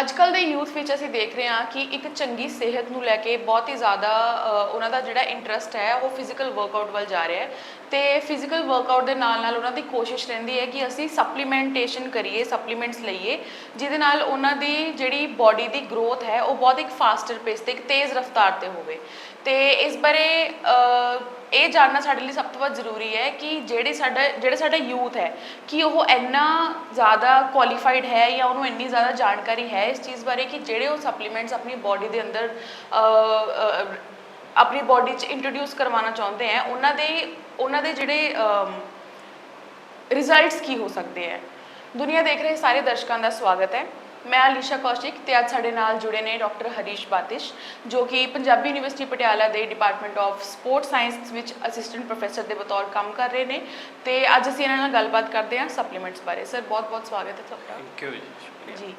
ਅੱਜ ਕੱਲ ਦੇ ਯੂਥ ਵਿੱਚ ਅਸੀਂ ਦੇਖ ਰਹੇ ਹਾਂ ਕਿ ਇੱਕ ਚੰਗੀ ਸਿਹਤ ਨੂੰ ਲੈ ਕੇ ਬਹੁਤ ਹੀ ਜ਼ਿਆਦਾ ਉਹਨਾਂ ਦਾ ਜਿਹੜਾ ਇੰਟਰਸਟ ਹੈ, ਉਹ ਫਿਜ਼ੀਕਲ ਵਰਕਆਊਟ ਵੱਲ ਜਾ ਰਿਹਾ ਹੈ। ਤੇ ਫਿਜ਼ੀਕਲ ਵਰਕਆਊਟ ਦੇ ਨਾਲ ਨਾਲ ਉਹਨਾਂ ਦੀ ਕੋਸ਼ਿਸ਼ ਰਹਿੰਦੀ ਹੈ ਕਿ ਅਸੀਂ ਸਪਲੀਮੈਂਟੇਸ਼ਨ ਕਰੀਏ ਸਪਲੀਮੈਂਟਸ ਲਈਏ, ਜਿਹਦੇ ਨਾਲ ਉਹਨਾਂ ਦੀ ਜਿਹੜੀ ਬਾਡੀ ਦੀ ਗਰੋਥ ਹੈ, ਉਹ ਬਹੁਤ ਇੱਕ ਫਾਸਟਰ ਪੇਸ ਤੇ, ਇੱਕ ਤੇਜ਼ ਰਫ਼ਤਾਰ ਤੇ ਹੋਵੇ। ਤੇ ਇਸ ਬਾਰੇ ਇਹ ਜਾਣਨਾ ਸਾਡੇ ਲਈ ਸਭ ਤੋਂ ਵੱਧ ਜ਼ਰੂਰੀ ਹੈ ਕਿ ਜਿਹੜੇ ਸਾਡਾ, ਜਿਹੜਾ ਸਾਡਾ ਯੂਥ ਹੈ, ਕਿ ਉਹ ਇੰਨਾ ਜ਼ਿਆਦਾ ਕੁਆਲੀਫਾਈਡ ਹੈ ਜਾਂ ਉਹਨੂੰ ਇੰਨੀ ਜ਼ਿਆਦਾ ਜਾਣਕਾਰੀ ਹੈ ਇਸ ਚੀਜ਼ ਬਾਰੇ ਕਿ ਜਿਹੜੇ ਉਹ ਸਪਲੀਮੈਂਟਸ ਆਪਣੀ ਬਾਡੀ ਦੇ ਅੰਦਰ ਆਪਣੀ ਬਾਡੀ 'ਚ ਇੰਟਰੋਡਿਊਸ ਕਰਵਾਉਣਾ ਚਾਹੁੰਦੇ ਆ ਉਹਨਾਂ ਦੇ ਉਹਨਾਂ ਦੇ ਜਿਹੜੇ ਰਿਜ਼ਲਟਸ ਕੀ ਹੋ ਸਕਦੇ ਹੈ। ਦੁਨੀਆ ਦੇਖ ਰਹੇ ਸਾਰੇ ਦਰਸ਼ਕਾਂ ਦਾ ਸਵਾਗਤ ਹੈ। ਮੈਂ ਅਲੀਸ਼ਾ ਕੌਸ਼ਿਕ ਤੇ ਅੱਜ ਸਾਡੇ ਨਾਲ ਜੁੜੇ ਨੇ ਡਾਕਟਰ ਹਰੀਸ਼ ਬਾਤਿਸ਼ ਜੋ ਕਿ ਪੰਜਾਬੀ ਯੂਨੀਵਰਸਿਟੀ ਪਟਿਆਲਾ ਦੇ ਡਿਪਾਰਟਮੈਂਟ ਆਫ ਸਪੋਰਟ ਸਾਇੰਸ ਵਿੱਚ ਅਸਿਸਟੈਂਟ ਪ੍ਰੋਫੈਸਰ ਦੇ ਬਤੌਰ ਕੰਮ ਕਰ ਰਹੇ ਨੇ ਤੇ ਅੱਜ ਅਸੀਂ ਇਹਨਾਂ ਨਾਲ ਗੱਲਬਾਤ ਕਰਦੇ ਹਾਂ ਸਪਲੀਮੈਂਟਸ ਬਾਰੇ। ਸਰ ਬਹੁਤ ਬਹੁਤ ਸਵਾਗਤ ਹੈ ਤੁਹਾਡਾ। ਥੈਂਕ ਯੂ ਜੀ ਜੀ।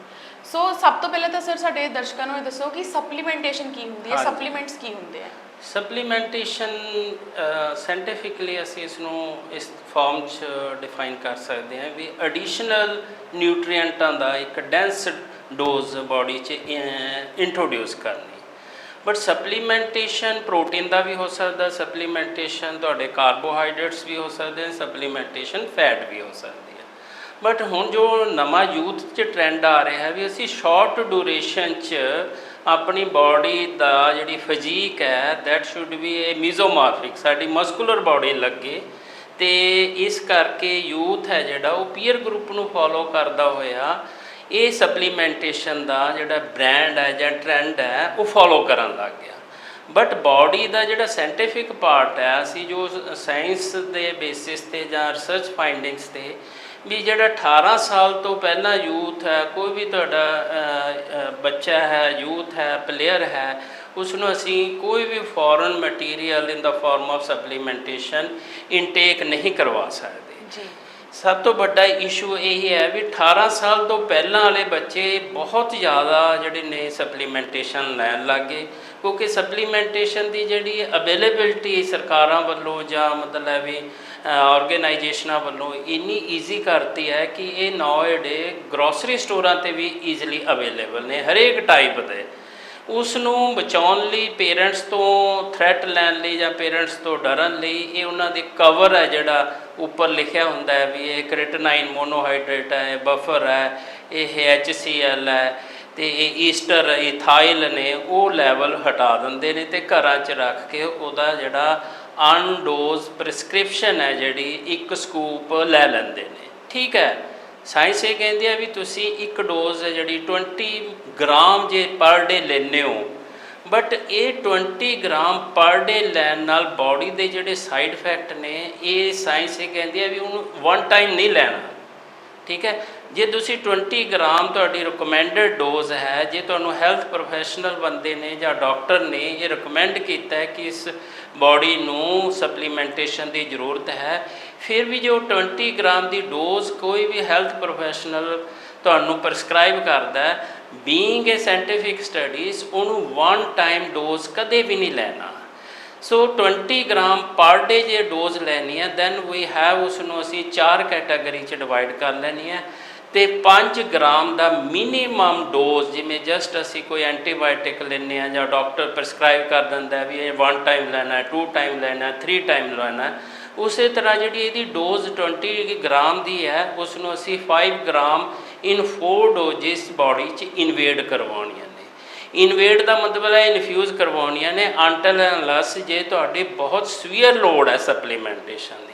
ਸੋ ਸਭ ਤੋਂ ਪਹਿਲਾਂ ਤਾਂ ਸਰ ਸਾਡੇ ਦਰਸ਼ਕਾਂ ਨੂੰ ਇਹ ਦੱਸੋ ਕਿ ਸਪਲੀਮੈਂਟੇਸ਼ਨ ਕੀ ਹੁੰਦੀ ਹੈ। ਸਪਲੀਮੈਂਟਸ ਕੀ ਹੁੰਦੇ ਆ? ਸਪਲੀਮੈਂਟੇਸ਼ਨ ਸਾਇੰਟੀਫਿਕਲੀ ਅਸੀਂ ਇਸ ਨੂੰ ਇਸ ਫਾਰਮ 'ਚ ਡਿਫਾਈਨ ਕਰ ਸਕਦੇ ਹਾਂ ਵੀ ਐਡੀਸ਼ਨਲ ਨਿਊਟ੍ਰੀਐਂਟਾਂ ਦਾ ਇੱਕ ਡੈਂਸ ਡੋਜ਼ ਬਾਡੀ 'ਚ ਇੰਟਰੋਡਿਊਸ ਕਰਨੀ। ਬਟ ਸਪਲੀਮੈਂਟੇਸ਼ਨ ਪ੍ਰੋਟੀਨ ਦਾ ਵੀ ਹੋ ਸਕਦਾ ਸਪਲੀਮੈਂਟੇਸ਼ਨ ਤੁਹਾਡੇ ਕਾਰਬੋਹਾਈਡਰੇਟਸ ਵੀ ਹੋ ਸਕਦੇ ਨੇ ਸਪਲੀਮੈਂਟੇਸ਼ਨ ਫੈਟ ਵੀ ਹੋ ਸਕਦੀ ਹੈ। ਬਟ ਹੁਣ ਜੋ ਨਵਾਂ ਯੂਥ 'ਚ ਟ੍ਰੈਂਡ ਆ ਰਿਹਾ ਵੀ ਅਸੀਂ ਸ਼ਾਰਟ ਡਿਊਰੇਸ਼ਨ 'ਚ ਆਪਣੀ ਬਾਡੀ ਦਾ ਜਿਹੜੀ ਫਿਜ਼ੀਕ ਹੈ that should be a mesomorphic ਸਾਡੀ ਮਸਕੂਲਰ ਬਾਡੀ ਲੱਗੇ। ਤੇ ਇਸ ਕਰਕੇ ਯੂਥ ਹੈ ਜਿਹੜਾ, ਉਹ ਪੀਅਰ ਗਰੁੱਪ ਨੂੰ ਫੋਲੋ ਕਰਦਾ ਹੋਇਆ, ਇਹ ਸਪਲੀਮੈਂਟੇਸ਼ਨ ਦਾ ਜਿਹੜਾ ਬ੍ਰਾਂਡ ਹੈ ਜਾਂ ਟ੍ਰੈਂਡ ਹੈ, ਉਹ ਫੋਲੋ ਕਰਨ ਲੱਗ ਗਿਆ। ਬਟ ਬਾਡੀ ਦਾ ਜਿਹੜਾ ਸਾਇੰਟੀਫਿਕ ਪਾਰਟ ਹੈ, ਅਸੀਂ ਜੋ ਸਾਇੰਸ ਦੇ ਬੇਸਿਸ ਤੇ ਜਾਂ ਰਿਸਰਚ ਫਾਈਂਡਿੰਗਸ ਤੇ ਵੀ ਜਿਹੜਾ 18 ਸਾਲ ਤੋਂ ਪਹਿਲਾਂ ਯੂਥ ਹੈ ਕੋਈ ਵੀ ਤੁਹਾਡਾ ਬੱਚਾ ਹੈ ਯੂਥ ਹੈ ਪਲੇਅਰ ਹੈ ਉਸ ਨੂੰ ਅਸੀਂ ਕੋਈ ਵੀ foreign material in the form of supplementation intake ਨਹੀਂ ਕਰਵਾ ਸਕਦੇ। ਜੀ। ਸਭ ਤੋਂ ਵੱਡਾ ਇਸ਼ੂ ਇਹ ਹੈ ਵੀ 18 ਸਾਲ ਤੋਂ ਪਹਿਲਾਂ ਵਾਲੇ ਬੱਚੇ ਬਹੁਤ ਜ਼ਿਆਦਾ ਜਿਹੜੇ ਨੇ ਸਪਲੀਮੈਂਟੇਸ਼ਨ ਲੈਣ ਲੱਗੇ ਕਿਉਂਕਿ ਸਪਲੀਮੈਂਟੇਸ਼ਨ ਦੀ ਜਿਹੜੀ ਅਵੇਲੇਬਿਲਟੀ ਸਰਕਾਰਾਂ ਵੱਲੋਂ ਜਾਂ ਮਤਲਬ ਵੀ ਆਰਗੇਨਾਈਜੇਸ਼ਨਾਂ ਵੱਲੋਂ ਇੰਨੀ ਈਜ਼ੀ ਕਰਤੀ ਹੈ ਕਿ ਇਹ ਨਾਓਡੇ ਗਰੋਸਰੀ ਸਟੋਰਾਂ ਤੇ ਵੀ ਈਜ਼ੀਲੀ ਅਵੇਲੇਬਲ ਨੇ, ਹਰੇਕ ਟਾਈਪ ਦੇ। ਉਸ ਨੂੰ ਬਚਾਉਣ ਲਈ ਪੇਰੈਂਟਸ ਤੋਂ ਥ੍ਰੈਟ ਲੈਣ ਲਈ ਜਾਂ ਪੇਰੈਂਟਸ ਤੋਂ ਡਰਨ ਲਈ ਇਹ ਉਹਨਾਂ ਦੇ ਕਵਰ ਹੈ ਜਿਹੜਾ ਉੱਪਰ ਲਿਖਿਆ ਹੁੰਦਾ ਹੈ ਵੀ ਇਹ ਕ੍ਰਿਟਨਾਈਨ ਮੋਨੋਹਾਈਡਰੇਟ ਹੈ ਬਫਰ ਹੈ, ਇਹ HCl ਹੈ ਤੇ ਇਹ ਈਸਟਰ ਇਥਾਈਲ ਨੇ ਉਹ ਲੈਵਲ ਹਟਾ ਦਿੰਦੇ ਨੇ ਤੇ ਘਰਾਂ 'ਚ ਰੱਖ ਕੇ ਉਹਦਾ ਜਿਹੜਾ ਅਨਡੋਜ਼ ਪ੍ਰਿਸਕ੍ਰਿਪਸ਼ਨ ਹੈ ਜਿਹੜੀ, ਇੱਕ ਸਕੂਪ ਲੈ ਲੈਂਦੇ ਨੇ। ਠੀਕ ਹੈ? ਸਾਇੰਸ ਇਹ ਕਹਿੰਦੀ ਹੈ ਵੀ ਤੁਸੀਂ ਇੱਕ ਡੋਜ਼ ਹੈ ਜਿਹੜੀ 20 ਗ੍ਰਾਮ ਜੇ ਪਰ ਡੇ ਲੈਂਦੇ ਹੋ। ਬਟ ਇਹ 20 ਗ੍ਰਾਮ ਪਰ ਡੇ ਲੈਣ ਨਾਲ ਬਾਡੀ ਦੇ ਜਿਹੜੇ ਸਾਈਡ ਇਫੈਕਟ ਨੇ, ਇਹ ਸਾਇੰਸ ਇਹ ਕਹਿੰਦੀ ਹੈ ਵੀ ਉਹਨੂੰ ਵਨ ਟਾਈਮ ਨਹੀਂ ਲੈਣਾ। ਠੀਕ ਹੈ? ਜੇ ਤੁਸੀਂ 20 ਗ੍ਰਾਮ ਤੁਹਾਡੀ ਰეკਮੈਂਡਡ ਡੋਜ਼ ਹੈ, ਜੇ ਤੁਹਾਨੂੰ ਹੈਲਥ ਪ੍ਰੋਫੈਸ਼ਨਲ ਬੰਦੇ ਨੇ ਜਾਂ ਡਾਕਟਰ ਨੇ ਇਹ ਰეკਮੈਂਡ ਕੀਤਾ ਹੈ ਕਿ ਇਸ ਬਾਡੀ ਨੂੰ ਸਪਲੀਮੈਂਟੇਸ਼ਨ ਦੀ ਜ਼ਰੂਰਤ ਹੈ, ਫਿਰ ਵੀ ਜੋ 20 ਗ੍ਰਾਮ ਦੀ ਡੋਜ਼ ਕੋਈ ਵੀ ਹੈਲਥ ਪ੍ਰੋਫੈਸ਼ਨਲ ਤੁਹਾਨੂੰ ਪ੍ਰਸਕ੍ਰਾਈਬ ਕਰਦਾ ਹੈ ਬੀਇੰਗ ਅ ਸਾਇੰਟੀਫਿਕ ਸਟੱਡੀਜ਼ ਉਹਨੂੰ ਵਨ ਟਾਈਮ ਡੋਜ਼ ਕਦੇ ਵੀ ਨਹੀਂ ਲੈਣਾ। ਸੋ 20 ਗ੍ਰਾਮ ਪਰ ਡੇ ਜੇ ਡੋਜ਼ ਲੈਣੀ ਹੈ ਦੈਨ ਵੀ ਹੈਵ ਉਸ ਨੂੰ ਅਸੀਂ ਚਾਰ ਕੈਟਾਗਰੀ ਚ ਡਿਵਾਈਡ ਕਰ ਲੈਣੀ ਹੈ। ਤੇ 5 ਗ੍ਰਾਮ ਦਾ ਮਿਨੀਮਮ ਡੋਜ਼, ਜਿਵੇਂ ਜਸਟ ਅਸੀਂ ਕੋਈ ਐਂਟੀਬਾਇਓਟਿਕ ਲੈਂਦੇ ਆ ਜਾਂ ਡਾਕਟਰ ਪ੍ਰਸਕ੍ਰਾਈਬ ਕਰ ਦਿੰਦਾ ਵੀ ਇਹ ਵਨ ਟਾਈਮ ਲੈਣਾ ਹੈ ਟੂ ਟਾਈਮ ਲੈਣਾ ਹੈ ਥਰੀ ਟਾਈਮ ਲੈਣਾ ਹੈ, ਉਸੇ ਤਰ੍ਹਾਂ ਜਿਹੜੀ ਇਹਦੀ ਡੋਜ਼ 20 ਗ੍ਰਾਮ ਦੀ ਹੈ ਉਸ ਨੂੰ ਅਸੀਂ 5 ਗ੍ਰਾਮ ਇਨ 4 ਡੋਜ਼ਿਸ ਬਾਡੀ 'ਚ ਇਨਵੇਡ ਕਰਵਾਉਣੀਆਂ ਨੇ। ਇਨਵੇਡ ਦਾ ਮਤਲਬ ਹੈ ਇਨਫਿਊਜ਼ ਕਰਵਾਉਣੀਆਂ ਨੇ ਅੰਟਲ ਅਨਲੈਸ ਜੇ ਤੁਹਾਡੇ ਬਹੁਤ ਸਵੀਅਰ ਲੋਡ ਹੈ ਸਪਲੀਮੈਂਟੇਸ਼ਨ ਦੀ।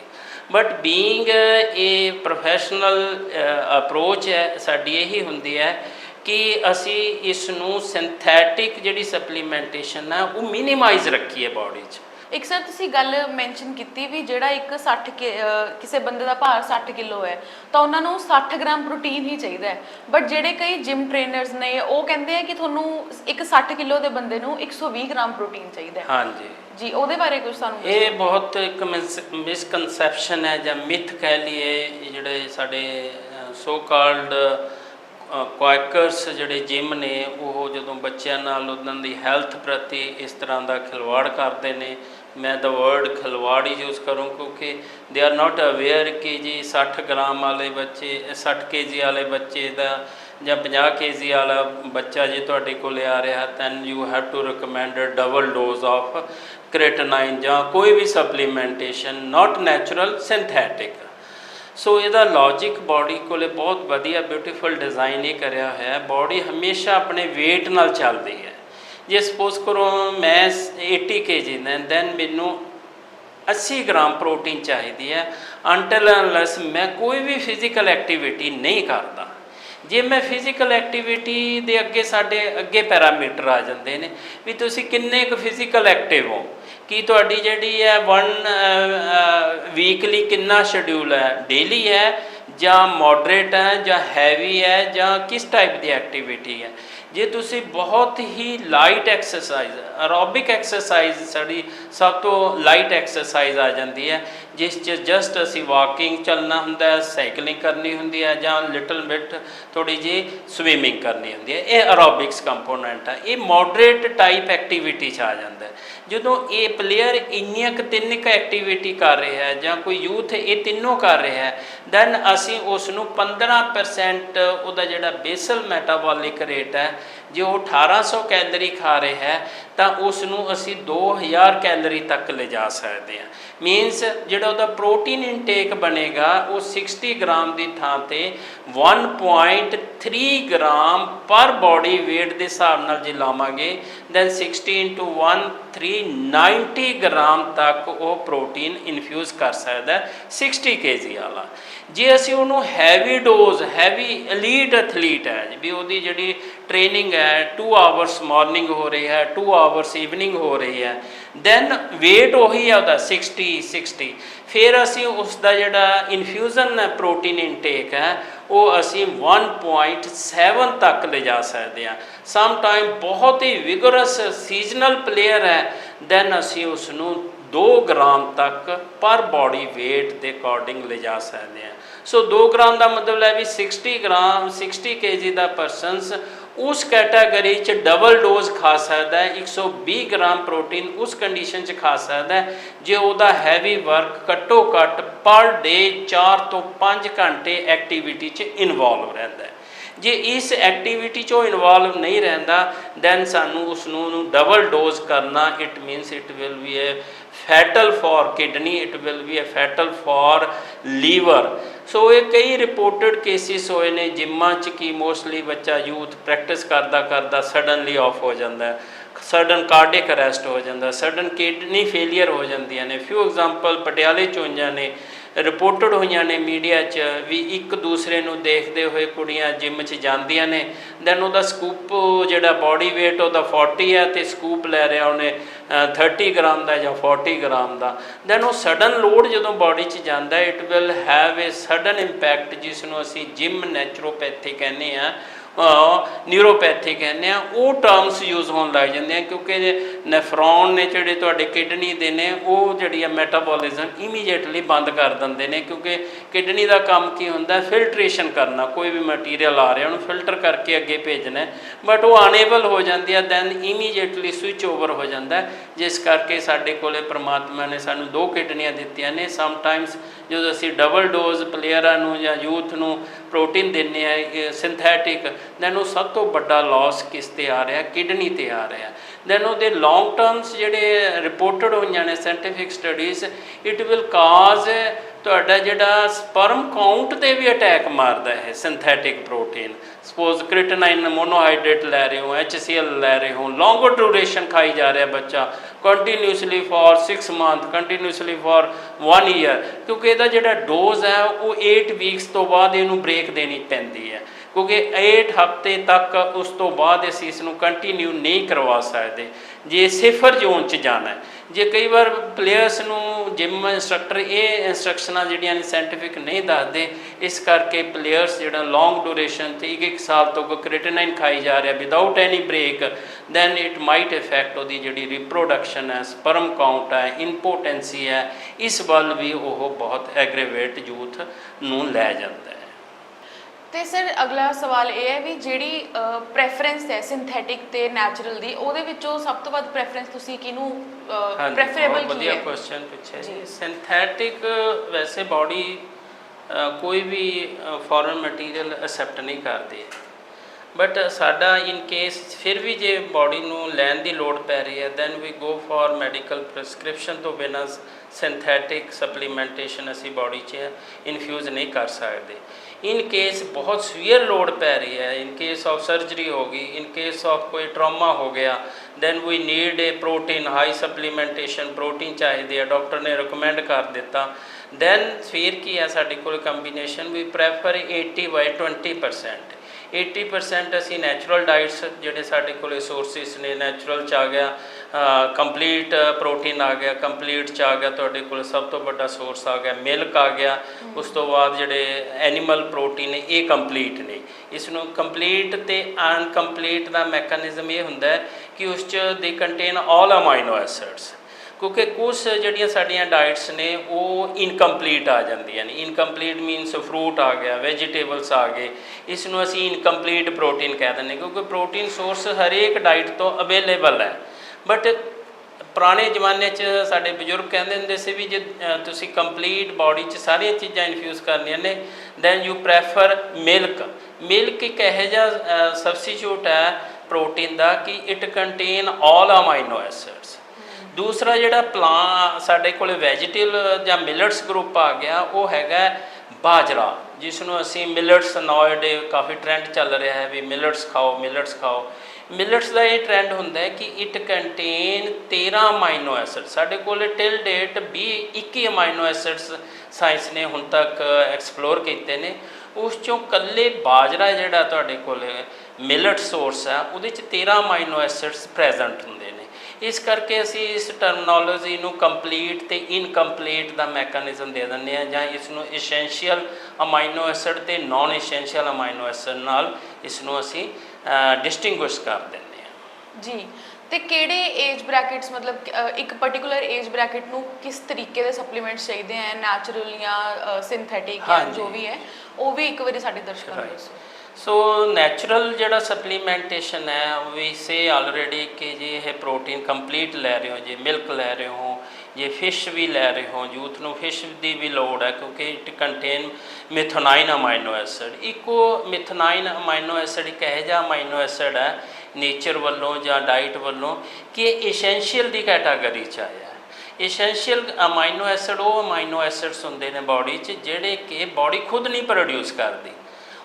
ਬਟ ਬੀਇੰਗ ਇਹ ਪ੍ਰੋਫੈਸ਼ਨਲ ਅਪਰੋਚ ਹੈ, ਸਾਡੀ ਇਹੀ ਹੁੰਦੀ ਹੈ ਕਿ ਅਸੀਂ ਇਸ ਨੂੰ ਸਿੰਥੈਟਿਕ ਜਿਹੜੀ ਸਪਲੀਮੈਂਟੇਸ਼ਨ ਹੈ, ਉਹ ਮਿਨੀਮਾਈਜ਼ ਰੱਖੀਏ ਬਾਡੀ 'ਚ। ਇੱਕ ਸਰ ਤੁਸੀਂ ਗੱਲ ਮੈਂਸ਼ਨ ਕੀਤੀ ਵੀ ਜਿਹੜਾ ਇੱਕ 60 ਕਿ- ਅਹ ਕਿਸੇ ਬੰਦੇ ਦਾ ਭਾਰ 60 ਕਿਲੋ ਹੈ ਤਾਂ ਉਹਨਾਂ ਨੂੰ 60 ਗ੍ਰਾਮ ਪ੍ਰੋਟੀਨ ਹੀ ਚਾਹੀਦਾ ਹੈ। ਬਟ ਜਿਹੜੇ ਕਈ ਜਿਮ ਟ੍ਰੇਨਰਸ ਨੇ ਉਹ ਕਹਿੰਦੇ ਆ ਕਿ ਤੁਹਾਨੂੰ ਇੱਕ 60 ਕਿਲੋ ਦੇ ਬੰਦੇ ਨੂੰ 120 ਗ੍ਰਾਮ ਪ੍ਰੋਟੀਨ ਚਾਹੀਦਾ ਹੈ। ਹਾਂਜੀ। ਜੀ ਉਹਦੇ ਬਾਰੇ ਕੁਝ ਸਾਨੂੰ ਇਹ ਬਹੁਤ ਇੱਕ ਮਿਸਕਨਸੈਪਸ਼ਨ ਹੈ ਜਾਂ ਮਿਥ ਕਹਿ ਲਈਏ ਜਿਹੜੇ ਸਾਡੇ ਸੋ ਕਾਲਡ ਕੁਆਕਰਸ ਜਿਹੜੇ ਜਿਮ ਨੇ ਉਹ ਜਦੋਂ ਬੱਚਿਆਂ ਨਾਲ ਉਹਨਾਂ ਦੀ ਹੈਲਥ ਪ੍ਰਤੀ ਇਸ ਤਰ੍ਹਾਂ ਦਾ ਖਿਲਵਾੜ ਕਰਦੇ ਨੇ ਮੈਂ ਦਾ ਵਰਡ ਖਿਲਵਾੜ ਹੀ ਯੂਜ਼ ਕਰੂੰ ਕਿਉਂਕਿ ਦੇ ਆਰ ਨਾਟ ਅਵੇਅਰ ਕਿ ਜੀ 60 ਗ੍ਰਾਮ ਵਾਲੇ ਬੱਚੇ 60 ਕੇਜੀ ਵਾਲੇ ਬੱਚੇ ਦਾ ਜਾਂ 50 ਕੇਜੀ ਵਾਲਾ ਬੱਚਾ ਜੇ ਤੁਹਾਡੇ ਕੋਲ ਆ ਰਿਹਾ, then you have to recommend a double dose of creatinine ਜਾਂ ਕੋਈ ਵੀ supplementation, not natural, synthetic. ਸੋ ਇਹਦਾ ਲੌਜੀਕ ਬਾਡੀ ਕੋਲੇ ਬਹੁਤ ਵਧੀਆ ਬਿਊਟੀਫੁਲ ਡਿਜ਼ਾਈਨ ਇਹ ਕਰਿਆ ਹੋਇਆ ਹੈ। ਬਾਡੀ ਹਮੇਸ਼ਾ ਆਪਣੇ weight ਨਾਲ ਚੱਲਦੀ ਹੈ। ਜੇ ਸਪੋਜ਼ ਕਰੋ ਮੈਂ 80 kg ਨੇ ਦੈਨ ਮੈਨੂੰ 80 ਗ੍ਰਾਮ ਪ੍ਰੋਟੀਨ ਚਾਹੀਦੀ ਹੈ। ਅੰਟਲ ਅਨਲੈਸ ਮੈਂ ਕੋਈ ਵੀ ਫਿਜ਼ੀਕਲ ਐਕਟੀਵਿਟੀ ਨਹੀਂ ਕਰਦਾ। ਜੇ ਮੈਂ ਫਿਜ਼ੀਕਲ ਐਕਟੀਵਿਟੀ ਦੇ ਅੱਗੇ ਸਾਡੇ ਅੱਗੇ ਪੈਰਾਮੀਟਰ ਆ ਜਾਂਦੇ ਨੇ, ਵੀ ਤੁਸੀਂ ਕਿੰਨੇ ਕੁ ਫਿਜ਼ੀਕਲ ਐਕਟਿਵ ਹੋ? ਕੀ ਤੁਹਾਡੀ ਜਿਹੜੀ ਹੈ ਵਨ ਵੀਕਲੀ ਕਿੰਨਾ ਸ਼ਡਿਊਲ ਹੈ? ਡੇਲੀ ਹੈ ਜਾਂ ਮੋਡਰੇਟ ਹੈ ਜਾਂ ਹੈਵੀ ਹੈ ਜਾਂ ਕਿਸ ਟਾਈਪ ਦੀ ਐਕਟੀਵਿਟੀ ਹੈ? ਜੇ ਤੁਸੀਂ ਬਹੁਤ ਹੀ ਲਾਈਟ ਐਕਸਰਸਾਈਜ਼ ਐਰੋਬਿਕ ਐਕਸਰਸਾਈਜ਼ ਸਾਡੀ ਸਭ ਤੋਂ ਲਾਈਟ ਐਕਸਰਸਾਈਜ਼ ਆ ਜਾਂਦੀ ਹੈ, ਜਿਸ 'ਚ ਜਸਟ ਅਸੀਂ ਵਾਕਿੰਗ ਚੱਲਣਾ ਹੁੰਦਾ ਹੈ ਸਾਈਕਲਿੰਗ ਕਰਨੀ ਹੁੰਦੀ ਹੈ ਜਾਂ ਲਿਟਲ ਬਿਟ ਥੋੜੀ ਜੀ ਸਵੀਮਿੰਗ ਕਰਨੀ ਹੁੰਦੀ ਹੈ, ਇਹ ਐਰੋਬਿਕਸ ਕੰਪੋਨੈਂਟ ਹੈ ਇਹ ਮੋਡਰੇਟ ਟਾਈਪ ਐਕਟੀਵਿਟੀ 'ਚ ਆ ਜਾਂਦਾ ਹੈ। ਜਦੋਂ ਇਹ ਪਲੇਅਰ ਇੰਨੀਆਂ ਕੁ ਤਿੰਨ ਕੁ ਐਕਟੀਵਿਟੀ ਕਰ ਰਿਹਾ ਹੈ ਜਾਂ ਕੋਈ ਯੂਥ ਇਹ ਤਿੰਨੋਂ ਕਰ ਰਿਹਾ ਹੈ ਦੈਨ ਅਸੀਂ ਉਸ ਨੂੰ 15% ਉਹਦਾ ਜਿਹੜਾ ਬੇਸਲ ਮੈਟਾਬੋਲਿਕ ਰੇਟ ਹੈ ਜੇ ਉਹ 1800 ਕੈਲਰੀ ਖਾ ਰਿਹਾ ਹੈ, ਤਾਂ ਉਸ ਨੂੰ ਅਸੀਂ 2000 ਕੈਲਰੀ ਤੱਕ ਲਿਜਾ ਸਕਦੇ ਹਾਂ। ਮੀਨਸ ਜਿਹੜਾ ਉਹਦਾ ਪ੍ਰੋਟੀਨ ਇਨਟੇਕ ਬਣੇਗਾ, ਉਹ 60 ਗ੍ਰਾਮ ਦੀ ਥਾਂ ਤੇ 1.3 ਗ੍ਰਾਮ ਪਰ ਬਾਡੀ weight ਦੇ ਹਿਸਾਬ ਨਾਲ ਜੇ ਲਾਵਾਂਗੇ ਦੈਨ 16 into 1 390 ਗ੍ਰਾਮ ਤੱਕ ਉਹ ਪ੍ਰੋਟੀਨ ਇਨਫਿਊਜ਼ ਕਰ ਸਕਦਾ ਹੈ 60 kg ਵਾਲਾ। ਜੇ ਅਸੀਂ ਉਹਨੂੰ heavy dose heavy elite athlete ਹੈ, ਵੀ ਉਹਦੀ ਜਿਹੜੀ ਟ੍ਰੇਨਿੰਗ ਹੈ 2 ਆਵਰਸ ਮਾਰਨਿੰਗ ਹੋ ਰਹੀ ਹੈ 2 ਆਵਰਸ ਈਵਨਿੰਗ ਹੋ ਰਹੀ ਹੈ। ਦੈਨ weight ਉਹੀ ਹੈ ਉਹਦਾ 60 60 ਫਿਰ ਅਸੀਂ ਉਸ ਦਾ ਜਿਹੜਾ ਇਨਫਿਊਜ਼ਨ ਹੈ ਪ੍ਰੋਟੀਨ ਇਨਟੇਕ ਹੈ, ਉਹ ਅਸੀਂ 1.7 ਤੱਕ ਲਿਜਾ ਸਕਦੇ ਹਾਂ। ਸਮ ਟਾਈਮ ਬਹੁਤ ਹੀ ਵਿਗਰਸ ਸੀਜ਼ਨਲ ਪਲੇਅਰ ਹੈ ਦੈਨ ਅਸੀਂ ਉਸ ਨੂੰ 2 ਗ੍ਰਾਮ ਤੱਕ ਪਰ ਬਾਡੀ weight ਦੇ ਅਕੋਰਡਿੰਗ ਲਿਜਾ ਸਕਦੇ ਹਾਂ। ਸੋ 2 ਗ੍ਰਾਮ ਦਾ ਮਤਲਬ ਹੈ ਵੀ 60 ਗ੍ਰਾਮ 60 kg ਦਾ ਪਰਸਨਸ ਉਸ ਕੈਟਾਗਰੀ ਚ ਡਬਲ ਡੋਜ਼ ਖਾ ਸਕਦਾ ਹੈ 120 ਗ੍ਰਾਮ ਪ੍ਰੋਟੀਨ ਉਸ ਕੰਡੀਸ਼ਨ ਚ ਖਾ ਸਕਦਾ ਹੈ, ਜੇ ਉਹਦਾ ਹੈਵੀ ਵਰਕ ਘੱਟੋ ਘੱਟ ਪਰ ਡੇ 4 ਤੋਂ 5 ਘੰਟੇ ਐਕਟੀਵਿਟੀ ਚ ਇਨਵੋਲਵ ਰਹਿੰਦਾ ਹੈ। ਜੇ ਇਸ ਐਕਟੀਵਿਟੀ 'ਚ ਉਹ ਇਨਵੋਲਵ ਨਹੀਂ ਰਹਿੰਦਾ ਦੈਨ ਸਾਨੂੰ ਉਸ ਨੂੰ ਡਬਲ ਡੋਜ਼ ਕਰਨਾ it means it will be a fatal for kidney it will be a fatal for liver so ਇਹ ਕਈ ਰਿਪੋਰਟਡ ਕੇਸਿਸ ਹੋਏ ਨੇ, ਜਿੰਮਾਂ 'ਚ ਕੀ ਮੋਸਟਲੀ ਬੱਚਾ ਯੂਥ ਪ੍ਰੈਕਟਿਸ ਕਰਦਾ ਕਰਦਾ ਸਡਨਲੀ ਆਫ ਹੋ ਜਾਂਦਾ ਹੈ। ਸਡਨ ਕਾਰਡਿਕ ਅਰੈਸਟ ਹੋ ਜਾਂਦਾ ਸਡਨ ਕਿਡਨੀ ਫੇਲਿਅਰ ਹੋ ਜਾਂਦੀਆਂ ਨੇ। ਫਿਊ ਐਗਜ਼ਾਮਪਲ ਪਟਿਆਲੇ 'ਚ ਹੋਈਆਂ ਨੇ। ਰਿਪੋਰਟਡ ਹੋਈਆਂ ਨੇ ਮੀਡੀਆ 'ਚ ਵੀ ਇੱਕ ਦੂਸਰੇ ਨੂੰ ਦੇਖਦੇ ਹੋਏ ਕੁੜੀਆਂ ਜਿਮ 'ਚ ਜਾਂਦੀਆਂ ਨੇ। ਦੈਨ ਉਹਦਾ ਸਕੂਪ ਜਿਹੜਾ ਬਾਡੀ weight ਉਹਦਾ 40 ਹੈ ਤੇ ਸਕੂਪ ਲੈ ਰਿਹਾ ਉਹਨੇ ਅ, 30 ਗ੍ਰਾਮ ਦਾ ਜਾਂ 40 ਗ੍ਰਾਮ ਦਾ। ਦੈਨ ਉਹ ਸਡਨ ਲੋਡ ਜਦੋਂ ਬਾਡੀ 'ਚ ਜਾਂਦਾ it will have a sudden impact ਜਿਸ ਨੂੰ ਅਸੀਂ ਜਿਮ ਨੈਚੁਰੋਪੈਥੀ ਕਹਿੰਦੇ ਆ ਨਿਊਰੋਪੈਥੀ ਕਹਿੰਦੇ ਆ, ਉਹ ਟਰਮਸ ਯੂਜ਼ ਹੋਣ ਲੱਗ ਜਾਂਦੇ ਆ, ਕਿਉਂਕਿ ਨੈਫਰੋਨ ਨੇ ਜਿਹੜੇ ਤੁਹਾਡੇ ਕਿਡਨੀ ਦੇ ਨੇ, ਉਹ ਜਿਹੜੀ ਆ ਮੈਟਾਬੋਲਿਜ਼ਮ ਇਮੀਡੀਏਟਲੀ ਬੰਦ ਕਰ ਦਿੰਦੇ ਨੇ, ਕਿਉਂਕਿ ਕਿਡਨੀ ਦਾ ਕੰਮ ਕੀ ਹੁੰਦਾ ਫਿਲਟਰੇਸ਼ਨ ਕਰਨਾ, ਕੋਈ ਵੀ ਮਟੀਰੀਅਲ ਆ ਰਿਹਾ, ਉਹਨੂੰ ਫਿਲਟਰ ਕਰਕੇ ਅੱਗੇ ਭੇਜਣਾ ਬਟ ਉਹ ਅਨੇਬਲ ਹੋ ਜਾਂਦੀ ਆ ਦੈਨ ਇਮੀਡੀਏਟਲੀ ਸਵਿਚ ਓਵਰ ਹੋ ਜਾਂਦਾ ਜਿਸ ਕਰਕੇ ਸਾਡੇ ਕੋਲੇ ਪ੍ਰਮਾਤਮਾ ਨੇ ਸਾਨੂੰ ਦੋ ਕਿਡਨੀਆਂ ਦਿੱਤੀਆਂ ਨੇ ਸਮ ਟਾਈਮਸ ਜਦੋਂ ਅਸੀਂ ਡਬਲ ਡੋਜ਼ ਪਲੇਅਰਾਂ ਨੂੰ ਜਾਂ ਯੂਥ ਨੂੰ ਪ੍ਰੋਟੀਨ ਦਿੰਨੇ ਆ ਸਿੰਥੈਟਿਕ ਦੈਨ ਉਹ ਸਭ ਤੋਂ ਵੱਡਾ ਲਾਸ ਕਿਸ ਤੇ ਆ ਰਿਹਾ, ਕਿਡਨੀ ਤੇ ਆ ਰਿਹਾ। ਦੈਨ ਉਹਦੇ ਲੌਂਗ ਟਰਮਸ ਜਿਹੜੇ ਰਿਪੋਰਟਡ ਹੋਈਆਂ ਨੇ scientific studies it will cause ਤੁਹਾਡਾ ਜਿਹੜਾ ਸਪਰਮ ਕਾਊਂਟ ਤੇ ਵੀ ਅਟੈਕ ਮਾਰਦਾ ਹੈ synthetic protein suppose creatinine monohydrate ਲੈ ਰਹੇ ਹੋ HCl ਲੈ ਰਹੇ ਹੋ ਲੌਂਗਰ ਡਿਊਰੇਸ਼ਨ ਖਾਈ ਜਾ ਰਿਹਾ ਬੱਚਾ continuously for 6 month continuously for 1 year ਕਿਉਂਕਿ ਇਹਦਾ ਜਿਹੜਾ ਡੋਜ਼ ਹੈ, ਉਹ 8 ਵੀਕਸ ਤੋਂ ਬਾਅਦ ਇਹਨੂੰ ਬ੍ਰੇਕ ਦੇਣੀ ਪੈਂਦੀ ਹੈ। ਕਿਉਂਕਿ 8 ਹਫ਼ਤੇ ਤੱਕ ਉਸ ਤੋਂ ਬਾਅਦ ਅਸੀਂ ਇਸ ਨੂੰ ਕੰਟੀਨਿਊ ਨਹੀਂ ਕਰਵਾ ਸਕਦੇ। ਜੇ ਸਿਫਰ ਜ਼ੋਨ 'ਚ ਜਾਣਾ ਹੈ, ਜੇ ਕਈ ਵਾਰ ਪਲੇਅਰਸ ਨੂੰ ਜਿਮ ਇੰਸਟ੍ਰਕਟਰ ਇਹ ਇਨਸਟਰਕਸ਼ਨਾਂ ਜਿਹੜੀਆਂ ਨੇ ਸਾਇੰਟੀਫਿਕ ਨਹੀਂ ਦੱਸਦੇ, ਇਸ ਕਰਕੇ ਪਲੇਅਰਸ ਜਿਹੜਾ ਲੌਂਗ ਡਿਊਰੇਸ਼ਨ ਤੇ ਇੱਕ ਇੱਕ ਸਾਲ ਤੋਂ ਕ੍ਰਿਟਿਨਾਈਨ ਖਾਈ ਜਾ ਰਿਹਾ without any break then it might effect ਉਹਦੀ ਜਿਹੜੀ ਰਿਪਰੋਡਕਸ਼ਨ ਹੈ ਸਪਰਮ ਕਾਊਂਟ ਹੈ ਇੰਪੋਟੈਂਸੀ ਹੈ, ਇਸ ਵੱਲ ਵੀ ਉਹ ਬਹੁਤ ਐਗਰੀਵੇਟ ਯੂਥ ਨੂੰ ਲੈ ਜਾਂਦਾ ਤੇ ਸਰ ਅਗਲਾ ਸਵਾਲ ਇਹ ਹੈ ਵੀ ਜਿਹੜੀ ਪ੍ਰੈਫਰੈਂਸ ਹੈ ਸਿੰਥੈਟਿਕ ਤੇ ਨੈਚੁਰਲ ਦੀ ਉਹਦੇ ਵਿੱਚੋਂ ਸਭ ਤੋਂ ਵੱਧ ਪ੍ਰੈਫਰੈਂਸ ਤੁਸੀਂ ਕਿਹਨੂੰ ਪ੍ਰੈਫਰੇਬਲ ਬਹੁਤ ਕੀ ਵਧੀਆ ਹੈ ਕੁਐਸਚਨ ਪੁੱਛਿਆ ਜੀ। ਸਿੰਥੈਟਿਕ ਵੈਸੇ ਬਾਡੀ ਕੋਈ ਵੀ ਫੋਰਨ ਮਟੀਰੀਅਲ ਅਸੈਪਟ ਨਹੀਂ ਕਰਦੀ। ਬਟ ਸਾਡਾ ਇਨ ਕੇਸ ਫਿਰ ਵੀ ਜੇ ਬਾਡੀ ਨੂੰ ਲੈਣ ਦੀ ਲੋੜ ਪੈ ਰਹੀ ਹੈ then we go for medical prescription ਤੋਂ ਬਿਨਾਂ ਸਿੰਥੈਟਿਕ ਸਪਲੀਮੈਂਟੇਸ਼ਨ ਅਸੀਂ ਬਾਡੀ 'ਚ ਇਨਫਿਊਜ਼ ਨਹੀਂ ਕਰ ਸਕਦੇ। ਇਨ ਕੇਸ ਬਹੁਤ ਸਵੀਅਰ ਲੋਡ ਪੈ ਰਹੀ ਹੈ ਇਨ ਕੇਸ ਆਫ ਸਰਜਰੀ ਹੋ ਗਈ ਇਨ ਕੇਸ ਆਫ ਕੋਈ ਟਰਾਮਾ ਹੋ ਗਿਆ then we need a protein high supplementation protein ਚਾਹੀਦੀ ਹੈ ਡਾਕਟਰ ਨੇ ਰეკਮੈਂਡ ਕਰ ਦਿੱਤਾ ਦੈਨ ਫਿਰ ਕੀ ਹੈ ਸਾਡੇ ਕੋਲ ਕੰਬੀਨੇਸ਼ਨ ਵੀ ਪ੍ਰੈਫਰ 80 ਬਾਈ 20% 80% ਅਸੀਂ ਨੈਚੁਰਲ ਡਾਈਟਸ ਜਿਹੜੇ ਸਾਡੇ ਕੋਲੇ ਸੋਰਸਿਸ ਨੇ ਨੈਚੁਰਲ ਚ ਆ ਗਿਆ ਕੰਪਲੀਟ ਪ੍ਰੋਟੀਨ ਆ ਗਿਆ ਕੰਪਲੀਟ ਚ ਆ ਗਿਆ ਤੁਹਾਡੇ ਕੋਲ ਸਭ ਤੋਂ ਵੱਡਾ ਸੋਰਸ ਆ ਗਿਆ ਮਿਲਕ ਆ ਗਿਆ ਉਸ ਤੋਂ ਬਾਅਦ ਜਿਹੜੇ ਐਨੀਮਲ ਪ੍ਰੋਟੀਨ ਇਹ ਕੰਪਲੀਟ ਨੇ। ਇਸ ਨੂੰ ਕੰਪਲੀਟ ਤੇ ਅਨਕੰਪਲੀਟ ਦਾ ਮੈਕੈਨਿਜ਼ਮ ਇਹ ਹੁੰਦਾ ਹੈ ਕਿ ਉਸ ਚ ਦੇ ਕੰਟੇਨ ਆਲ ਅਮਾਈਨੋ ਐਸਿਡਸ ਕਿਉਂਕਿ ਕੁਝ ਜਿਹੜੀਆਂ ਸਾਡੀਆਂ ਡਾਈਟਸ ਨੇ, ਉਹ ਇਨਕੰਪਲੀਟ ਆ ਜਾਂਦੀਆਂ ਨੇ। ਇਨਕੰਪਲੀਟ ਮੀਨਸ ਫਰੂਟ ਆ ਗਿਆ ਵੈਜੀਟੇਬਲਸ ਆ ਗਏ। ਇਸ ਨੂੰ ਅਸੀਂ ਇਨਕੰਪਲੀਟ ਪ੍ਰੋਟੀਨ ਕਹਿ ਦਿੰਦੇ ਕਿਉਂਕਿ ਪ੍ਰੋਟੀਨ ਸੋਰਸ ਹਰੇਕ ਡਾਈਟ ਤੋਂ ਅਵੇਲੇਬਲ ਹੈ। ਬਟ ਪੁਰਾਣੇ ਜ਼ਮਾਨੇ 'ਚ ਸਾਡੇ ਬਜ਼ੁਰਗ ਕਹਿੰਦੇ ਹੁੰਦੇ ਸੀ ਵੀ ਜੇ ਤੁਸੀਂ ਕੰਪਲੀਟ ਬਾਡੀ 'ਚ ਸਾਰੀਆਂ ਚੀਜ਼ਾਂ ਇਨਫਿਊਜ਼ ਕਰਨੀਆਂ ਨੇ then you prefer milk milk ਇੱਕ ਇਹੋ ਜਿਹਾ ਸਬਸਟੀਟਿਊਟ ਹੈ ਪ੍ਰੋਟੀਨ ਦਾ ਕਿ it contain all amino acids ਦੂਸਰਾ ਜਿਹੜਾ ਪਲਾਂ ਸਾਡੇ ਕੋਲੇ ਵੈਜੀਟੇਬਲ ਜਾਂ ਮਿਲਟਸ ਗਰੁੱਪ ਆ ਗਿਆ, ਉਹ ਹੈਗਾ ਬਾਜਰਾ ਜਿਸ ਨੂੰ ਅਸੀਂ ਮਿਲਟਸ ਨੌਡੇ ਕਾਫੀ ਟ੍ਰੈਂਡ ਚੱਲ ਰਿਹਾ ਹੈ ਵੀ ਮਿਲਟਸ ਖਾਓ ਮਿਲਟਸ ਖਾਓ। ਮਿਲਟਸ ਦਾ ਇਹ ਟ੍ਰੈਂਡ ਹੁੰਦਾ ਹੈ ਕਿ ਇਟ ਕੰਟੇਨ 13 ਅਮਾਈਨੋ ਐਸਿਡ ਸਾਡੇ ਕੋਲ till date 20 21 amino acids science ਨੇ ਹੁਣ ਤੱਕ ਐਕਸਪਲੋਰ ਕੀਤੇ ਨੇ। ਉਸ ਚੋਂ ਕੱਲੇ ਬਾਜਰਾ ਜਿਹੜਾ ਤੁਹਾਡੇ ਕੋਲ ਮਿਲਟ ਸੋਰਸ ਹੈ ਉਹਦੇ ਚ 13 ਅਮਾਈਨੋ ਐਸਿਡਸ ਪ੍ਰੈਜ਼ੈਂਟ ਨੇ। ਇਸ ਕਰਕੇ ਅਸੀਂ ਇਸ ਟਰਮਨੋਲੋਜੀ ਨੂੰ ਕੰਪਲੀਟ ਤੇ ਇਨਕੰਪਲੀਟ ਦਾ ਮੈਕੈਨਿਜ਼ਮ ਦੇ ਦਿੰਦੇ ਆ ਜਾਂ ਇਸ ਨੂੰ ਐਸੈਂਸ਼ੀਅਲ ਅਮਾਈਨੋ ਐਸਿਡ ਤੇ ਨਾਨ ਐਸੈਂਸ਼ੀਅਲ ਅਮਾਈਨੋ ਐਸਿਡ ਨਾਲ ਇਸ ਨੂੰ ਅਸੀਂ ਡਿਸਟਿੰਗੁਇਸ਼ ਕਰ ਦਿੰਦੇ ਆ ਜੀ ਤੇ ਕਿਹੜੇ ਏਜ ਬ੍ਰੈਕਟਸ ਮਤਲਬ ਇੱਕ ਪਾਰਟਿਕੂਲਰ ਏਜ ਬ੍ਰੈਕਟ ਨੂੰ ਕਿਸ ਤਰੀਕੇ ਦੇ ਸਪਲੀਮੈਂਟਸ ਚਾਹੀਦੇ ਹੈ ਨੈਚੁਰਲ ਜਾਂ ਸਿੰਥੈਟਿਕ ਜਾਂ। ਜੋ ਵੀ ਹੈ ਉਹ ਵੀ ਇੱਕ ਵਾਰੀ ਸਾਡੇ ਦਰਸ਼ਕਾਂ ਨੂੰ. ਦੱਸੋ ਸੋ ਨੈਚੁਰਲ ਜਿਹੜਾ ਸਪਲੀਮੈਂਟੇਸ਼ਨ ਹੈ ਵੀ ਸੇ ਆਲਰੇਡੀ ਕਿ ਜੇ ਇਹ ਪ੍ਰੋਟੀਨ ਕੰਪਲੀਟ ਲੈ ਰਹੇ ਹੋ, ਜੇ ਮਿਲਕ ਲੈ ਰਹੇ ਹੋ, ਜੇ ਫਿਸ਼ ਵੀ ਲੈ ਰਹੇ ਹੋ ਯੂਥ ਨੂੰ ਫਿਸ਼ ਦੀ ਵੀ ਲੋੜ ਹੈ ਕਿਉਂਕਿ it contain methionine amino acid ਇੱਕੋ ਮਿਥੋਨਾਈਨ ਅਮਾਈਨੋ ਐਸਿਡ ਇੱਕ ਇਹੋ ਜਿਹਾ ਅਮਾਈਨੋ ਐਸਿਡ ਹੈ ਨੇਚਰ ਵੱਲੋਂ ਜਾਂ ਡਾਈਟ ਵੱਲੋਂ, ਕਿ ਇਹ ਐਸੈਂਸ਼ੀਅਲ ਦੀ ਕੈਟਾਗਰੀ ਚ ਆਇਆ ਹੈ। ਐਸੈਂਸ਼ੀਅਲ ਅਮਾਈਨੋ ਐਸਿਡ ਉਹ ਅਮਾਈਨੋ ਐਸਿਡਸ ਹੁੰਦੇ ਨੇ ਬਾਡੀ 'ਚ, ਜਿਹੜੇ ਕਿ ਬਾਡੀ ਖੁਦ ਨਹੀਂ ਪ੍ਰੋਡਿਊਸ ਕਰਦੀ।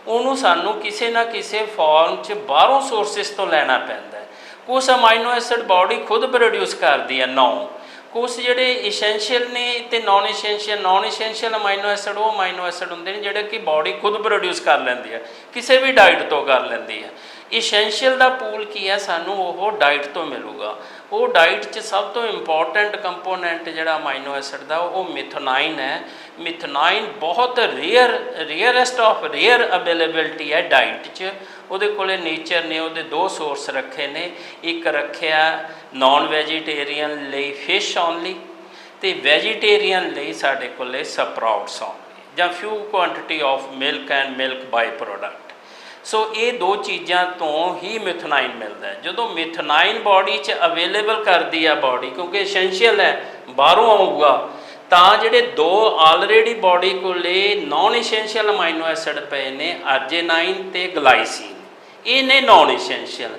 ਉਹਨੂੰ ਸਾਨੂੰ ਕਿਸੇ ਨਾ ਕਿਸੇ ਫਾਰਮ 'ਚ ਬਾਹਰੋਂ ਸੋਰਸਸ ਤੋਂ ਲੈਣਾ ਪੈਂਦਾ ਹੈ। ਕੁਝ ਅਮਾਈਨੋ ਐਸਿਡ ਬਾਡੀ ਖੁਦ ਪ੍ਰੋਡਿਊਸ ਕਰਦੀ ਹੈ, ਨੌ। ਕੁਝ ਜਿਹੜੇ ਐਸੈਂਸ਼ੀਅਲ ਨੇ ਤੇ non essential non essential amino acid ਉਹ ਅਮਾਈਨੋ ਐਸਿਡ ਹੁੰਦੇ ਨੇ ਜਿਹੜੇ ਕਿ ਬਾਡੀ ਖੁਦ ਪ੍ਰੋਡਿਊਸ ਕਰ ਲੈਂਦੀ ਹੈ। ਕਿਸੇ ਵੀ ਡਾਈਟ ਤੋਂ ਕਰ ਲੈਂਦੀ ਹੈ। ਐਸੈਂਸ਼ੀਅਲ ਦਾ ਪੂਲ ਕੀ ਹੈ? ਸਾਨੂੰ ਉਹ ਡਾਈਟ ਤੋਂ ਮਿਲੂਗਾ। ਉਹ ਡਾਈਟ 'ਚ ਸਭ ਤੋਂ ਇੰਪੋਰਟੈਂਟ ਕੰਪੋਨੈਂਟ ਜਿਹੜਾ ਅਮਾਈਨੋ ਐਸਿਡ ਦਾ, ਉਹ ਮਿਥੋਨਾਈਨ ਹੈ। ਮਿਥੋਨਾਈਨ ਬਹੁਤ rare rarest of rare availability ਹੈ ਡਾਈਟ 'ਚ। ਉਹਦੇ ਕੋਲੇ ਨੇਚਰ ਨੇ ਉਹਦੇ ਦੋ ਸੋਰਸ ਰੱਖੇ ਨੇ। ਇੱਕ ਰੱਖਿਆ ਨਾਨ ਵੈਜੀਟੇਰੀਅਨ ਲਈ ਫਿਸ਼ ਓਨਲੀ ਤੇ ਵੈਜੀਟੇਰੀਅਨ ਲਈ ਸਾਡੇ ਕੋਲੇ ਸਪਰਾਊਟਸ ਓਨਲੀ ਜਾਂ few quantity of milk and milk by product so ਇਹ ਦੋ ਚੀਜ਼ਾਂ ਤੋਂ ਹੀ ਮਿਥਨਾਈਨ ਮਿਲਦਾ ਹੈ। ਜਦੋਂ ਮਿਥਨਾਈਨ ਬਾਡੀ 'ਚ ਅਵੇਲੇਬਲ ਕਰਦੀ ਆ ਬਾਡੀ ਕਿਉਂਕਿ ਐਸੈਂਸ਼ੀਅਲ ਹੈ ਬਾਹਰੋਂ ਆਊਗਾ ਤਾਂ ਜਿਹੜੇ ਦੋ ਆਲਰੇਡੀ ਬਾਡੀ ਕੋਲੇ ਨਾਨ ਐਸੈਂਸ਼ੀਅਲ ਅਮਾਈਨੋ ਐਸਿਡ ਪਏ ਨੇ ਅਰਜੇਨਾਈਨ ਤੇ ਗਲਾਈਸੀਨ ਇਹ ਨੇ ਨਾਨ ਐਸੈਂਸ਼ੀਅਲ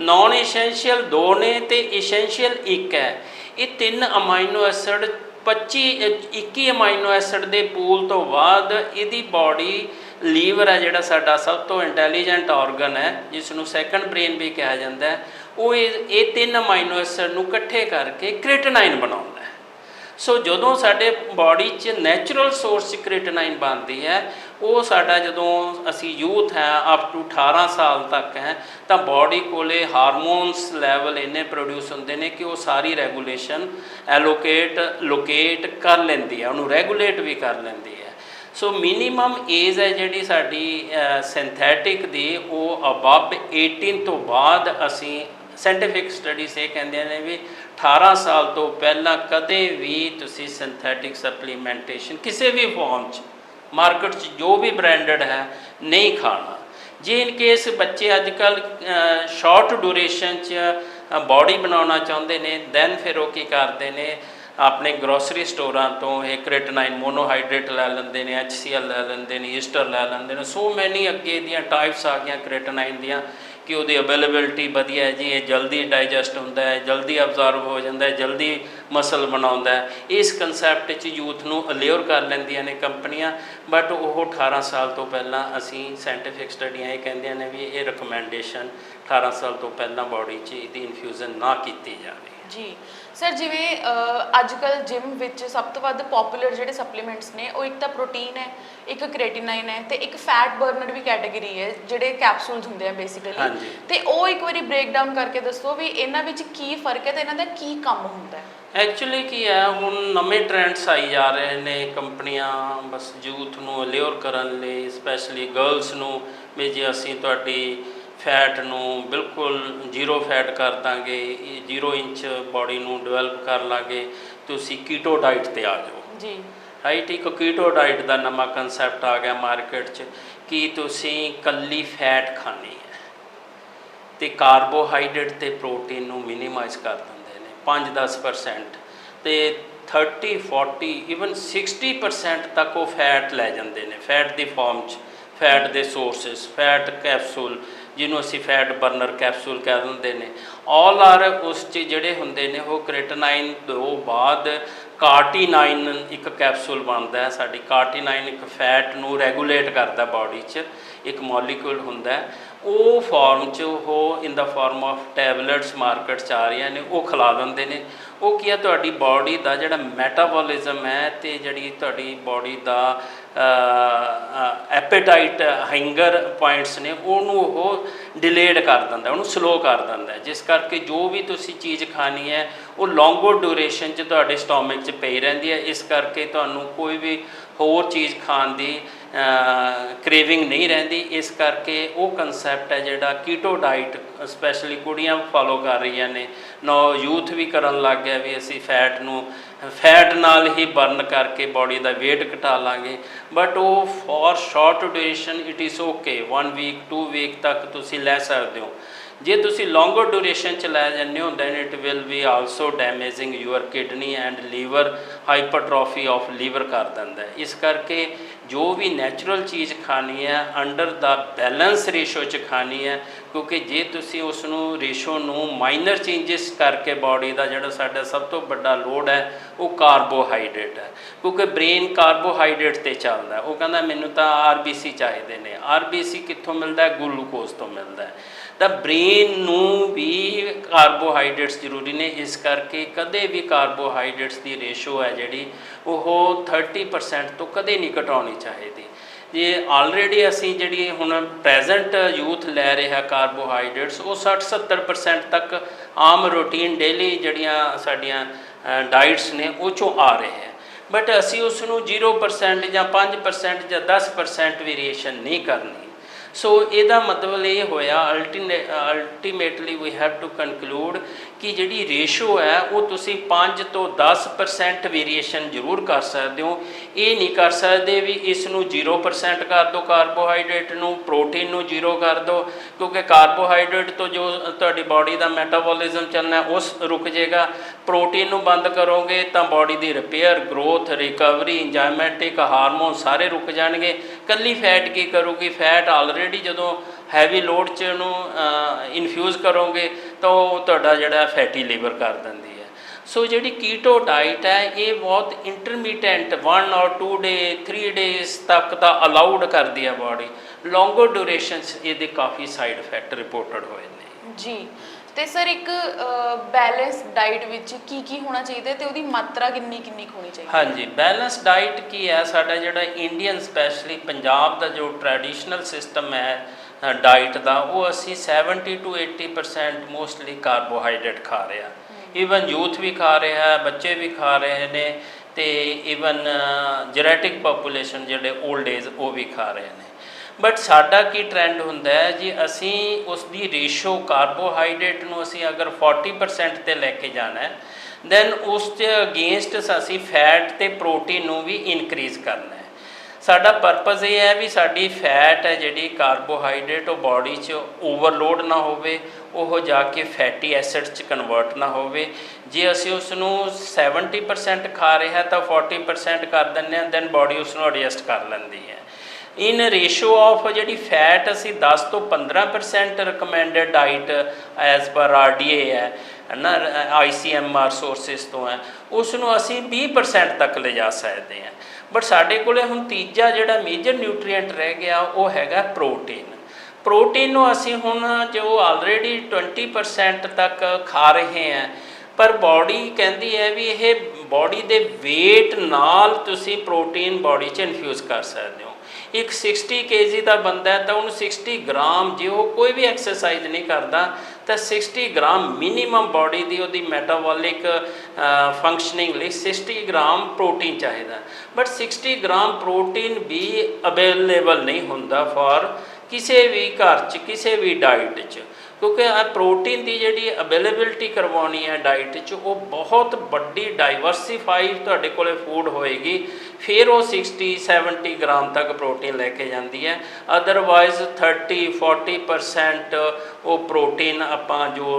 ਨਾਨ ਐਸੈਂਸ਼ੀਅਲ ਦੋ ਨੇ ਤੇ ਐਸੈਂਸ਼ੀਅਲ ਇੱਕ ਹੈ। ਇਹ ਤਿੰਨ amino acid 25 uh, 21 amino acid ਦੇ ਪੂਲ ਤੋਂ ਬਾਅਦ ਇਹਦੀ ਬਾਡੀ ਲੀਵਰ ਹੈ ਜਿਹੜਾ ਸਾਡਾ ਸਭ ਤੋਂ ਇੰਟੈਲੀਜੈਂਟ ਆਰਗਨ ਹੈ ਜਿਸ ਨੂੰ ਸੈਕੰਡ ਬ੍ਰੇਨ ਵੀ ਕਿਹਾ ਜਾਂਦਾ ਹੈ, ਉਹ ਇਹ ਇਹ ਤਿੰਨ ਅਮਾਈਨੋ ਐਸਿਡ ਨੂੰ ਇਕੱਠੇ ਕਰਕੇ ਕ੍ਰੀਟਨਾਈਨ ਬਣਾਉਂਦਾ ਹੈ। ਸੋ ਜਦੋਂ ਸਾਡੇ ਬਾਡੀ 'ਚ ਨੈਚੁਰਲ ਸੋਰਸ 'ਚ ਕ੍ਰੀਟਨਾਈਨ ਬਣਦੀ ਹੈ, ਉਹ ਸਾਡਾ ਜਦੋਂ ਅਸੀਂ ਯੂਥ ਹੈ ਅਪ ਟੂ 18 ਸਾਲ ਤੱਕ ਹੈ, ਤਾਂ ਬਾਡੀ ਕੋਲੇ ਹਾਰਮੋਨਸ ਲੈਵਲ ਇੰਨੇ ਪ੍ਰੋਡਿਊਸ ਹੁੰਦੇ ਨੇ ਕਿ ਉਹ ਸਾਰੀ ਰੈਗੂਲੇਸ਼ਨ ਐਲੋਕੇਟ ਲੋਕੇਟ ਕਰ ਲੈਂਦੀ ਹੈ, ਉਹਨੂੰ ਰੈਗੂਲੇਟ ਵੀ ਕਰ ਲੈਂਦੀ ਹੈ। ਸੋ ਮਿਨੀਮਮ ਏਜ ਹੈ ਜਿਹੜੀ ਸਾਡੀ ਸਿੰਥੈਟਿਕ ਦੀ, ਉਹ ਅਬਵ 18 ਤੋਂ ਬਾਅਦ ਅਸੀਂ ਸਾਇੰਟੀਫਿਕ ਸਟੱਡੀਜ਼ ਇਹ ਕਹਿੰਦੇ ਨੇ ਵੀ 18 ਸਾਲ ਤੋਂ ਪਹਿਲਾਂ ਕਦੇ ਵੀ ਤੁਸੀਂ ਸਿੰਥੈਟਿਕ ਸਪਲੀਮੈਂਟੇਸ਼ਨ ਕਿਸੇ ਵੀ ਫਾਰਮ 'ਚ ਮਾਰਕੀਟ 'ਚ ਜੋ ਵੀ ਬ੍ਰਾਂਡਡ ਹੈ, ਨਹੀਂ ਖਾਣਾ। ਜੇ ਇਨ ਕੇਸ ਬੱਚੇ ਅੱਜ ਕੱਲ ਸ਼ਾਰਟ ਡਿਊਰੇਸ਼ਨ 'ਚ ਬਾਡੀ ਬਣਾਉਣਾ ਚਾਹੁੰਦੇ ਨੇ ਦੈਨ ਫਿਰ ਉਹ ਕੀ ਕਰਦੇ ਨੇ ਆਪਣੇ ਗਰੋਸਰੀ ਸਟੋਰਾਂ ਤੋਂ ਇਹ ਕ੍ਰਿਟਨਾਈਨ ਮੋਨੋਹਾਈਡਰੇਟ ਲੈ ਲੈਂਦੇ ਨੇ HCl ਲੈ ਲੈਂਦੇ ਨੇ ਈਸਟਰ ਲੈ ਲੈਂਦੇ ਨੇ। ਸੋ ਮੈਨੀ ਅੱਗੇ ਦੀਆਂ ਟਾਈਪਸ ਆ ਗਈਆਂ ਕ੍ਰਿਟਨਾਈਨ ਦੀਆਂ ਕਿ ਉਹਦੀ ਅਵੇਲੇਬਿਲਟੀ ਵਧੀਆ ਹੈ ਜੀ, ਇਹ ਜਲਦੀ ਡਾਈਜੈਸਟ ਹੁੰਦਾ ਹੈ, ਜਲਦੀ ਅਬਜ਼ਰਵ ਹੋ ਜਾਂਦਾ ਹੈ, ਜਲਦੀ ਮਸਲ ਬਣਾਉਂਦਾ ਹੈ। ਇਸ ਕਨਸੈਪਟ 'ਚ ਯੂਥ ਨੂੰ ਅਲਿਓਰ ਕਰ ਲੈਂਦੀਆਂ ਨੇ ਕੰਪਨੀਆਂ ਬਟ ਉਹ 18 ਸਾਲ ਤੋਂ ਪਹਿਲਾਂ ਅਸੀਂ ਸਾਇੰਟੀਫਿਕ ਸਟੱਡੀਆਂ ਇਹ ਕਹਿੰਦੀਆਂ ਨੇ ਵੀ ਇਹ ਰეკਮੈਂਡੇਸ਼ਨ 18 ਸਾਲ ਤੋਂ ਪਹਿਲਾਂ ਬਾਡੀ 'ਚ ਇਹਦੀ ਇਨਫਿਊਜ਼ਨ ਨਾ ਕੀਤੀ ਜਾਵੇ। ਜੀ। ਸਰ ਜਿਵੇਂ ਅੱਜ ਕੱਲ ਜਿਮ ਵਿੱਚ ਸਭ ਤੋਂ ਵੱਧ ਪਪੂਲਰ ਜਿਹੜੇ ਸਪਲੀਮੈਂਟਸ ਨੇ ਉਹ ਇੱਕ ਤਾਂ ਪ੍ਰੋਟੀਨ ਹੈ ਇੱਕ ਕ੍ਰੇਟਿਨਾਈਨ ਹੈ ਤੇ ਇੱਕ ਫੈਟ ਬਰਨਰ ਵੀ ਕੈਟਾਗਰੀ ਹੈ ਜਿਹੜੇ ਕੈਪਸੂਲਸ ਹੁੰਦੇ ਆ ਬੇਸਿਕਲੀ। ਤੇ ਉਹ ਇੱਕ ਵਾਰੀ ਬ੍ਰੇਕ ਡਾਊਨ ਕਰਕੇ ਦੱਸੋ ਵੀ ਇਹਨਾਂ ਵਿੱਚ ਕੀ ਫ਼ਰਕ ਹੈ ਤੇ ਇਹਨਾਂ ਦਾ ਕੀ ਕੰਮ ਹੁੰਦਾ ਹੈ। ਐਕਚੁਅਲੀ ਕੀ ਹੈ ਹੁਣ ਨਵੇਂ ਟ੍ਰੈਂਡਸ ਆਈ ਜਾ ਰਹੇ ਨੇ ਕੰਪਨੀਆਂ ਬਸ ਯੂਥ ਨੂੰ ਅਲਿਓਰ ਕਰਨ ਲਈ ਸਪੈਸ਼ਲੀ ਗਰਲਸ ਨੂੰ ਵੀ ਜੇ ਅਸੀਂ ਤੁਹਾਡੀ ਫੈਟ ਨੂੰ ਬਿਲਕੁਲ ਜ਼ੀਰੋ ਫੈਟ ਕਰ ਦਾਂਗੇ ਜ਼ੀਰੋ ਇੰਚ ਬਾਡੀ ਨੂੰ ਡਿਵੈਲਪ ਕਰ ਲਾਂਗੇ ਤੁਸੀਂ ਕੀਟੋ ਡਾਈਟ ਤੇ ਆ ਜਾਓ। ਜੀ। ਰਾਈਟ ਇੱਕ ਕੀਟੋ ਡਾਈਟ ਦਾ ਨਵਾਂ ਕਨਸੈਪਟ ਆ ਗਿਆ ਮਾਰਕੀਟ 'ਚ ਕਿ ਤੁਸੀਂ ਕੱਲੀ ਫੈਟ ਖਾਣੀ ਹੈ ਤੇ ਕਾਰਬੋਹਾਈਡਰੇਟ ਤੇ ਪ੍ਰੋਟੀਨ ਨੂੰ ਮਿਨੀਮਾਈਜ਼ ਕਰ ਦਿੰਦੇ ਨੇ 5-10% ਤੇ 30 40 ਇਵਨ 60% ਤੱਕ ਉਹ ਫੈਟ ਲੈ ਜਾਂਦੇ ਨੇ ਫੈਟ ਦੀ ਫਾਰਮ 'ਚ ਫੈਟ ਦੇ ਸੋਰਸਸ ਫੈਟ ਕੈਪਸੂਲ ਜਿਹਨੂੰ ਅਸੀਂ ਫੈਟ ਬਰਨਰ ਕੈਪਸੂਲ ਕਹਿ ਦਿੰਦੇ ਨੇ। ਆਲ ਆਰ ਉਸ 'ਚ ਜਿਹੜੇ ਹੁੰਦੇ ਨੇ, ਉਹ ਕ੍ਰਿਟਨਾਈਨ ਤੋਂ ਬਾਅਦ ਕਾਰਟੀਨਾਈਨ ਇੱਕ ਕੈਪਸੂਲ ਬਣਦਾ ਹੈ। ਸਾਡੀ ਕਾਰਟੀਨਾਈਨ ਇੱਕ ਫੈਟ ਨੂੰ ਰੈਗੂਲੇਟ ਕਰਦਾ ਬਾਡੀ 'ਚ, ਇੱਕ ਮੋਲੀਕਿਊਲ ਹੁੰਦਾ ਉਹ ਫਾਰਮ 'ਚ ਉਹ in the form of tablets market 'ਚ ਆ ਰਹੀਆਂ ਨੇ, ਉਹ ਖਿਲਾ ਦਿੰਦੇ ਨੇ। ਉਹ ਕੀ ਹੈ? ਤੁਹਾਡੀ ਬਾਡੀ ਦਾ ਜਿਹੜਾ ਮੈਟਾਬੋਲਿਜ਼ਮ ਹੈ ਤੇ ਜਿਹੜੀ ਤੁਹਾਡੀ ਬਾਡੀ ਦਾ ਐਪੇਟਾਈਟ ਹੰਗਰ ਪੁਆਇੰਟਸ ਨੇ, ਉਹਨੂੰ ਉਹ ਡਿਲੇਡ ਕਰ ਦਿੰਦਾ, ਉਹਨੂੰ ਸਲੋ ਕਰ ਦਿੰਦਾ। ਜਿਸ ਕਰਕੇ ਜੋ ਵੀ ਤੁਸੀਂ ਚੀਜ਼ ਖਾਣੀ ਹੈ, ਉਹ ਲੌਂਗੋ ਡਿਊਰੇਸ਼ਨ 'ਚ ਤੁਹਾਡੇ ਸਟੋਮਕ 'ਚ ਪਈ ਰਹਿੰਦੀ ਹੈ। ਇਸ ਕਰਕੇ ਤੁਹਾਨੂੰ ਕੋਈ ਵੀ ਹੋਰ ਚੀਜ਼ ਖਾਣ ਦੀ ਕ੍ਰੇਵਿੰਗ ਨਹੀਂ ਰਹਿੰਦੀ, ਇਸ ਕਰਕੇ ਉਹ ਕਨਸੈਪਟ ਹੈ ਜਿਹੜਾ ਕੀਟੋ ਡਾਈਟ ਸਪੈਸ਼ਲੀ ਕੁੜੀਆਂ ਫਾਲੋ ਕਰ ਰਹੀਆਂ ਨੇ। ਨੌ ਯੂਥ ਵੀ ਕਰਨ ਲੱਗ ਗਿਆ ਵੀ ਅਸੀਂ ਫੈਟ ਨੂੰ ਫੈਟ ਨਾਲ ਹੀ ਬਰਨ ਕਰਕੇ ਬਾਡੀ ਦਾ weight ਘਟਾ ਲਾਂਗੇ। ਬਟ ਉਹ for short duration it is okay 1 week 2 week ਤੱਕ ਤੁਸੀਂ ਲੈ ਸਕਦੇ ਹੋ। ਜੇ ਤੁਸੀਂ ਲੌਂਗਰ ਡਿਊਰੇਸ਼ਨ ਚ ਲੈ ਜਾਂਦੇ ਹੋ then it will be also damaging your kidney and liver hypertrophy of liver ਕਰ ਦਿੰਦਾ ਇਸ ਕਰਕੇ ਜੋ ਵੀ ਨੈਚੁਰਲ ਚੀਜ਼ ਖਾਣੀ ਹੈ ਅੰਡਰ ਦਾ ਬੈਲੈਂਸ ਰੇਸ਼ੋ ਚ ਖਾਣੀ ਹੈ, ਕਿਉਂਕਿ ਜੇ ਤੁਸੀਂ ਉਸ ਨੂੰ ਰੇਸ਼ੋ ਨੂੰ ਮਾਈਨਰ ਚੇਂਜਸ ਕਰਕੇ ਬਾਡੀ ਦਾ ਜਿਹੜਾ ਸਾਡਾ ਸਭ ਤੋਂ ਵੱਡਾ ਲੋਡ ਹੈ, ਉਹ ਕਾਰਬੋਹਾਈਡਰੇਟ ਹੈ। ਕਿਉਂਕਿ ਬ੍ਰੇਨ ਕਾਰਬੋਹਾਈਡਰੇਟ ਤੇ ਚੱਲਦਾ ਉਹ ਕਹਿੰਦਾ ਮੈਨੂੰ ਤਾਂ ਆਰਬੀਸੀ ਚਾਹੀਦੇ ਨੇ। ਆਰਬੀਸੀ ਕਿੱਥੋਂ ਮਿਲਦਾ ਹੈ? ਗਲੂਕੋਜ਼ ਤੋਂ ਮਿਲਦਾ ਹੈ। ਤਾਂ ਬ੍ਰੇਨ ਨੂੰ ਵੀ ਕਾਰਬੋਹਾਈਡਰੇਟਸ ਜ਼ਰੂਰੀ ਨੇ, ਇਸ ਕਰਕੇ ਕਦੇ ਵੀ ਕਾਰਬੋਹਾਈਡਰੇਟਸ ਦੀ ਰੇਸ਼ੋ ਹੈ ਜਿਹੜੀ, ਉਹ 30% ਤੋਂ ਕਦੇ ਨਹੀਂ ਘਟਾਉਣੀ ਚਾਹੀਦੀ। ਜੇ ਆਲਰੇਡੀ ਅਸੀਂ ਜਿਹੜੀ ਹੁਣ ਪ੍ਰੈਜ਼ੈਂਟ ਯੂਥ ਲੈ ਰਿਹਾ ਕਾਰਬੋਹਾਈਡਰੇਟਸ, ਉਹ 60-70% ਤੱਕ ਆਮ ਰੂਟੀਨ ਡੇਲੀ ਜਿਹੜੀਆਂ ਸਾਡੀਆਂ ਡਾਈਟਸ ਨੇ, ਉਹ ਚੋਂ ਆ ਰਹੇ ਹੈ। ਬਟ ਅਸੀਂ ਉਸ ਨੂੰ 0% ਜਾਂ 5% ਜਾਂ 10% ਵੇਰੀਏਸ਼ਨ ਨਹੀਂ ਕਰਨੀ। ਸੋ ਇਹਦਾ ਮਤਲਬ ਇਹ ਹੋਇਆ ultimately we have to conclude ਕਿ ਜਿਹੜੀ ਰੇਸ਼ੋ ਹੈ, ਉਹ ਤੁਸੀਂ 5 ਤੋਂ 10% ਵੇਰੀਏਸ਼ਨ ਜ਼ਰੂਰ ਕਰ ਸਕਦੇ ਹੋ। ਇਹ ਨਹੀਂ ਕਰ ਸਕਦੇ ਵੀ ਇਸ ਨੂੰ 0% ਕਰ ਦਿਓ ਕਾਰਬੋਹਾਈਡਰੇਟ ਨੂੰ ਪ੍ਰੋਟੀਨ ਨੂੰ 0 ਕਰ ਦਿਓ, ਕਿਉਂਕਿ ਕਾਰਬੋਹਾਈਡਰੇਟ ਤੋਂ ਜੋ ਤੁਹਾਡੀ ਬਾਡੀ ਦਾ ਮੈਟਾਬੋਲਿਜ਼ਮ ਚੱਲਣਾ ਉਸ ਰੁਕ ਜਾਏਗਾ। ਪ੍ਰੋਟੀਨ ਨੂੰ ਬੰਦ ਕਰੋਗੇ ਤਾਂ ਬਾਡੀ ਦੀ repair growth recovery enzymatic hormone ਸਾਰੇ ਰੁਕ ਜਾਣਗੇ। ਕੱਲੀ ਫੈਟ ਕੀ ਕਰੂਗੀ? ਫੈਟ ਆਲਰੇਡੀ ਜਦੋਂ ਹੈਵੀ ਲੋਡ 'ਚ ਉਹਨੂੰ ਇਨਫਿਊਜ਼ ਕਰੋਗੇ, ਤਾਂ ਉਹ ਤੁਹਾਡਾ ਜਿਹੜਾ ਫੈਟੀ ਲੀਵਰ ਕਰ ਦਿੰਦੀ ਹੈ। ਸੋ ਜਿਹੜੀ ਕੀਟੋ ਡਾਈਟ ਹੈ, ਇਹ ਬਹੁਤ ਇੰਟਰਮੀਡੀਏਟ 1 ਔਰ 2 ਡੇ 3 ਡੇਜ਼ ਤੱਕ ਦਾ ਅਲਾਉਡ ਕਰਦੀ ਹੈ ਬਾਡੀ ਲੌਂਗਰ ਡਿਊਰੇਸ਼ਨਸ ਇਹਦੇ ਕਾਫੀ ਸਾਈਡ ਇਫੈਕਟ ਰਿਪੋਰਟਡ ਹੋਏ ਨੇ। ਜੀ। ਤੇ ਸਰ ਇੱਕ ਬੈਲੈਂਸ ਡਾਈਟ ਵਿੱਚ ਕੀ ਕੀ ਹੋਣਾ ਚਾਹੀਦਾ ਤੇ ਉਹਦੀ ਮਾਤਰਾ ਕਿੰਨੀ ਕਿੰਨੀ ਹੋਣੀ ਚਾਹੀਦੀ? ਹਾਂਜੀ ਬੈਲੈਂਸ ਡਾਈਟ ਕੀ ਹੈ? ਸਾਡਾ ਜਿਹੜਾ ਇੰਡੀਅਨ ਸਪੈਸ਼ਲੀ ਪੰਜਾਬ ਦਾ ਜੋ ਟ੍ਰੈਡੀਸ਼ਨਲ ਸਿਸਟਮ ਹੈ ਡਾਈਟ ਦਾ ਉਹ ਅਸੀਂ 70 ਟੂ 80% ਮੋਸਟਲੀ ਕਾਰਬੋਹਾਈਡਰੇਟ ਖਾ ਰਹੇ ਹਾਂ। ਈਵਨ ਯੂਥ ਵੀ ਖਾ ਰਿਹਾ ਹੈ ਬੱਚੇ ਵੀ ਖਾ ਰਹੇ ਨੇ ਤੇ ਈਵਨ ਜੈਨੇਟਿਕ ਪੋਪੂਲੇਸ਼ਨ ਜਿਹੜੇ 올ਡ ਏਜ ਉਹ ਵੀ ਖਾ ਰਹੇ ਨੇ। ਬਟ ਸਾਡਾ ਕੀ ਟ੍ਰੈਂਡ ਹੁੰਦਾ ਹੈ ਜੀ, ਅਸੀਂ ਉਸ ਦੀ ਰੇਸ਼ੋ ਕਾਰਬੋਹਾਈਡਰੇਟ ਨੂੰ ਅਸੀਂ ਅਗਰ 40% ਤੇ ਲੈ ਕੇ ਜਾਣਾ ਹੈ ਦੈਨ ਉਸ ਦੇ ਅਗੇਂਸਟ ਅਸੀਂ ਫੈਟ ਤੇ ਪ੍ਰੋਟੀਨ ਨੂੰ ਵੀ ਇਨਕਰੀਜ਼ ਕਰਨਾ ਹੈ। ਸਾਡਾ ਪਰਪਸ ਇਹ ਹੈ ਵੀ ਸਾਡੀ ਫੈਟ ਹੈ ਜਿਹੜੀ ਕਾਰਬੋਹਾਈਡਰੇਟ ਉਹ ਬਾਡੀ 'ਚ ਓਵਰਲੋਡ ਨਾ ਹੋਵੇ, ਉਹ ਜਾ ਕੇ ਫੈਟੀ ਐਸਿਡ 'ਚ ਕਨਵਰਟ ਨਾ ਹੋਵੇ। ਜੇ ਅਸੀਂ ਉਸ ਨੂੰ 70% ਖਾ ਰਹੇ ਹਾਂ ਤਾਂ 40% ਕਰ ਦਿੰਦੇ ਹਾਂ ਦੈਨ ਬਾਡੀ ਉਸ ਨੂੰ ਐਡਜਸਟ ਕਰ ਲੈਂਦੀ ਹੈ। ਇਨ ਰੇਸ਼ੋ ਆਫ ਜਿਹੜੀ ਫੈਟ ਅਸੀਂ 10 ਤੋਂ 15% ਰეკਮੈਂਡਡ ਡਾਈਟ ਐਜ਼ ਪਰ ਆਰਡੀਏ ਹੈ ਹੈ ਨਾ ਆਈਸੀਐਮਆਰ ਸੋਰਸਸ ਤੋਂ ਹੈ ਉਸ ਨੂੰ ਅਸੀਂ 20% ਤੱਕ ਲਿਜਾ ਸਕਦੇ ਹਾਂ। ਬਟ ਸਾਡੇ ਕੋਲੇ ਹੁਣ ਤੀਜਾ ਜਿਹੜਾ ਮੇਜਰ ਨਿਊਟ੍ਰੀਐਂਟ ਰਹਿ ਗਿਆ, ਉਹ ਹੈਗਾ ਪ੍ਰੋਟੀਨ ਪ੍ਰੋਟੀਨ ਨੂੰ ਅਸੀਂ ਹੁਣ ਜੋ ਆਲਰੇਡੀ 20% ਤੱਕ ਖਾ ਰਹੇ ਹਾਂ, ਪਰ ਬਾਡੀ ਕਹਿੰਦੀ ਹੈ ਵੀ ਇਹ ਬਾਡੀ ਦੇ weight ਨਾਲ ਤੁਸੀਂ ਪ੍ਰੋਟੀਨ ਬਾਡੀ 'ਚ ਇਨਫਿਊਜ਼ ਕਰ ਸਕਦੇ ਹੋ। ਇੱਕ 60 kg ਦਾ ਬੰਦਾ ਤਾਂ ਉਹਨੂੰ 60 ਗ੍ਰਾਮ ਜੇ ਉਹ ਕੋਈ ਵੀ ਐਕਸਰਸਾਈਜ਼ ਨਹੀਂ ਕਰਦਾ, ਤਾਂ 60 ਗ੍ਰਾਮ ਮਿਨੀਮਮ ਬਾਡੀ ਦੀ ਉਹਦੀ ਮੈਟਾਬੋਲਿਕ ਫੰਕਸ਼ਨਿੰਗ ਲਈ 60 ਗ੍ਰਾਮ ਪ੍ਰੋਟੀਨ ਚਾਹੀਦਾ। ਬਟ 60 ਗ੍ਰਾਮ ਪ੍ਰੋਟੀਨ ਵੀ ਅਵੇਲੇਬਲ ਨਹੀਂ ਹੁੰਦਾ ਫॉर ਕਿਸੇ ਵੀ ਘਰ 'ਚ, ਕਿਸੇ ਵੀ ਡਾਈਟ 'ਚ। ਕਿਉਂਕਿ ਆ ਪ੍ਰੋਟੀਨ ਦੀ ਜਿਹੜੀ ਅਵੇਲੇਬਿਲਟੀ ਕਰਵਾਉਣੀ ਹੈ ਡਾਈਟ 'ਚ, ਉਹ ਬਹੁਤ ਵੱਡੀ ਡਾਈਵਰਸਿਫਾਈ ਤੁਹਾਡੇ ਕੋਲੇ ਫੂਡ ਹੋਏਗੀ। ਫਿਰ ਉਹ 60 70 ਗ੍ਰਾਮ ਤੱਕ ਪ੍ਰੋਟੀਨ ਲੈ ਕੇ ਜਾਂਦੀ ਹੈ। ਅਦਰਵਾਈਜ਼ 30 40% ਉਹ ਪ੍ਰੋਟੀਨ ਆਪਾਂ ਜੋ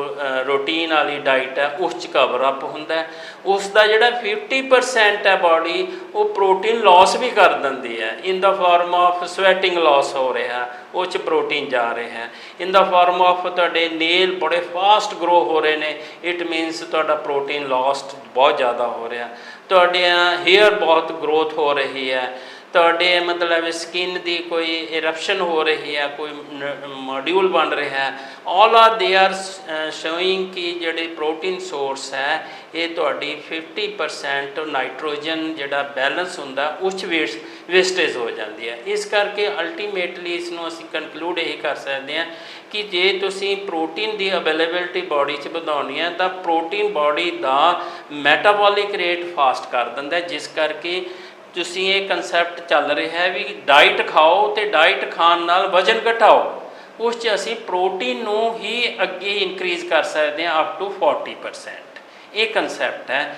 ਰੋਟੀਨ ਵਾਲੀ ਡਾਈਟ ਹੈ, ਉਸ 'ਚ ਕਵਰ ਅਪ ਹੁੰਦਾ ਹੈ। ਉਸ ਦਾ ਜਿਹੜਾ 50% ਹੈ ਬਾਡੀ ਉਹ ਪ੍ਰੋਟੀਨ ਲਾਸ ਵੀ ਕਰ ਦਿੰਦੀ ਹੈ। In the form of sweating loss ਹੋ ਰਿਹਾ, ਉਹ 'ਚ ਪ੍ਰੋਟੀਨ ਜਾ ਰਿਹਾ ਹੈ। ਇਨ ਦਾ ਫਾਰਮ ਆਫ ਤੁਹਾਡੇ ਨੇਲ ਬੜੇ ਫਾਸਟ ਗਰੋ ਹੋ ਰਹੇ ਨੇ ਇਟ ਮੀਨਸ ਤੁਹਾਡਾ ਪ੍ਰੋਟੀਨ ਲਾਸਟ ਬਹੁਤ ਜ਼ਿਆਦਾ ਹੋ ਰਿਹਾ। ਤੁਹਾਡੀਆਂ ਹੇਅਰ ਬਹੁਤ ਗਰੋਥ ਹੋ ਰਹੀ ਹੈ। ਤੁਹਾਡੇ ਮਤਲਬ ਸਕਿਨ ਦੀ ਕੋਈ ਇਰਪਸ਼ਨ ਹੋ ਰਹੀ ਹੈ, ਕੋਈ ਮੋਡਿਊਲ ਬਣ ਰਿਹਾ ਹੈ all are they are showing ਕਿ ਜਿਹੜੇ ਪ੍ਰੋਟੀਨ ਸੋਰਸ ਹੈ, ਇਹ ਤੁਹਾਡੀ 50% ਨਾਈਟ੍ਰੋਜਨ ਜਿਹੜਾ ਬੈਲੈਂਸ ਹੁੰਦਾ ਉਸ ਚ ਵੇਸਟੇਜ ਹੋ ਜਾਂਦੀ ਹੈ। ਇਸ ਕਰਕੇ ਅਲਟੀਮੇਟਲੀ ਇਸ ਨੂੰ ਅਸੀਂ ਕਨਕਲੂਡ ਇਹ ਕਰ ਸਕਦੇ ਹਾਂ ਕਿ ਜੇ ਤੁਸੀਂ ਪ੍ਰੋਟੀਨ ਦੀ ਅਵੇਲੇਬਿਲਟੀ ਬਾਡੀ 'ਚ ਵਧਾਉਣੀ ਹੈ, ਤਾਂ ਪ੍ਰੋਟੀਨ ਬਾਡੀ ਦਾ ਮੈਟਾਬੋਲਿਕ ਰੇਟ ਫਾਸਟ ਕਰ ਦਿੰਦਾ ਜਿਸ ਕਰਕੇ ਤੁਸੀਂ ਇਹ ਕਨਸੈਪਟ ਚੱਲ ਰਿਹਾ ਹੈ ਵੀ ਡਾਈਟ ਖਾਓ ਤੇ ਡਾਈਟ ਖਾਣ ਨਾਲ ਵਜਨ ਘਟਾਓ, ਉਸ 'ਚ ਅਸੀਂ ਪ੍ਰੋਟੀਨ ਨੂੰ ਹੀ ਅੱਗੇ ਇਨਕਰੀਜ਼ ਕਰ ਸਕਦੇ ਹਾਂ ਅਪ ਟੂ 40% ਇਹ ਕਨਸੈਪਟ ਹੈ।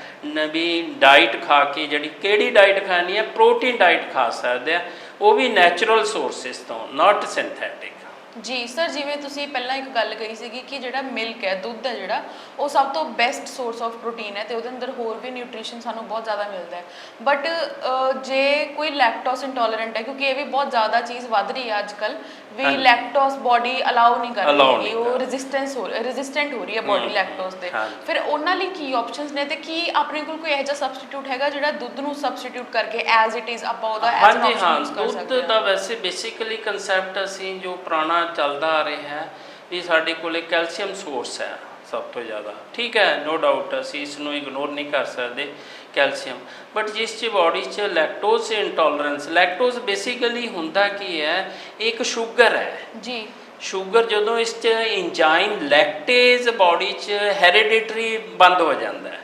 ਵੀ ਡਾਈਟ ਖਾ ਕੇ ਜਿਹੜੀ ਕਿਹੜੀ ਡਾਈਟ ਖਾਣੀ ਹੈ ਪ੍ਰੋਟੀਨ ਡਾਈਟ ਖਾ ਸਕਦੇ ਆ ਉਹ ਵੀ ਨੈਚੁਰਲ ਸੋਰਸਸ ਤੋਂ ਨਾਟ ਸਿੰਥੈਟਿਕ ਜੀ ਸਰ ਜਿਵੇਂ ਤੁਸੀਂ ਪਹਿਲਾਂ ਇੱਕ ਗੱਲ ਕਹੀ ਸੀਗੀ ਕਿ ਜਿਹੜਾ ਮਿਲਕ ਹੈ ਦੁੱਧ ਹੈ ਜਿਹੜਾ ਉਹ ਸਭ ਤੋਂ ਬੈਸਟ ਸੋਰਸ ਆਫ ਪ੍ਰੋਟੀਨ ਹੈ ਤੇ ਉਹਦੇ ਅੰਦਰ ਹੋਰ ਵੀ ਨਿਊਟ੍ਰੀਸ਼ਨ ਸਾਨੂੰ ਬਹੁਤ ਜ਼ਿਆਦਾ ਮਿਲਦਾ ਹੈ ਬਟ ਜੇ ਕੋਈ ਲੈਕਟੋਸ ਇੰਟੋਲਰੈਂਟ ਹੈ ਕਿਉਂਕਿ ਇਹ ਵੀ ਬਹੁਤ ਜ਼ਿਆਦਾ ਚੀਜ਼ ਵੱਧ ਰਹੀ ਹੈ ਅੱਜ ਕੱਲ ਵੀ। ਲੈਕਟੋਸ ਬਾਡੀ ਅਲਾਉ ਨਹੀਂ ਕਰ ਰਹੀ ਉਹ ਰੈਜ਼ਿਸਟੈਂਸ ਹੋ ਰੈਜ਼ਿਸਟੈਂਟ ਹੋ ਰਹੀ ਹੈ ਬਾਡੀ ਲੈਕਟੋਸ ਹਾਂਜੀ। ਫਿਰ ਉਹਨਾਂ ਲਈ ਕੀ ਆਪਸ਼ਨਸ ਨੇ ਤੇ ਕੀ ਆਪਣੇ ਕੋਲ ਕੋਈ ਇਹੋ ਜਿਹਾ ਸਬਸਟੀਟਿਊਟ ਹੈਗਾ ਜਿਹੜਾ ਦੁੱਧ ਨੂੰ ਸਬਸਟੀਟਿਊਟ ਕਰਕੇ ਐਜ਼ ਇਟ ਇਜ਼ ਆਪਾਂ ਉਹਦਾ ਐਜ਼ ਹਾਂ ਦੁੱਧ ਦਾ ਵੈਸੇ ਬੇਸਿਕਲੀ ਕਨਸੈਪਟ ਅਸੀਂ ਜੋ ਪੁਰਾਣਾ ਚੱਲਦਾ ਆ ਰਿਹਾ ਹੈ ਵੀ ਸਾਡੇ ਕੋਲੇ ਕੈਲਸ਼ੀਅਮ ਸੋਰਸ ਹੈ ਸਭ ਤੋਂ ਜ਼ਿਆਦਾ। ਠੀਕ ਹੈ ਨੋ ਡਾਊਟ ਅਸੀਂ ਇਸ ਨੂੰ ਇਗਨੋਰ ਨਹੀਂ ਕਰ ਸਕਦੇ ਕੈਲਸ਼ੀਅਮ। ਬਟ ਜਿਸ ਚ ਬਾਡੀ ਚ ਲੈਕਟੋਜ਼ ਇੰਟੋਲਰੈਂਸ ਲੈਕਟੋਜ਼ ਬੇਸਿਕਲੀ ਹੁੰਦਾ ਕੀ ਹੈ ਇੱਕ ਸ਼ੂਗਰ ਹੈ। ਜੀ। ਸ਼ੂਗਰ ਜਦੋਂ ਇਸ ਚ ਇੰਜਾਈਮ ਲੈਕਟੇਜ਼ ਬਾਡੀ ਚ ਹੈਰੀਡਿਟਰੀ ਬੰਦ ਹੋ ਜਾਂਦਾ ਹੈ।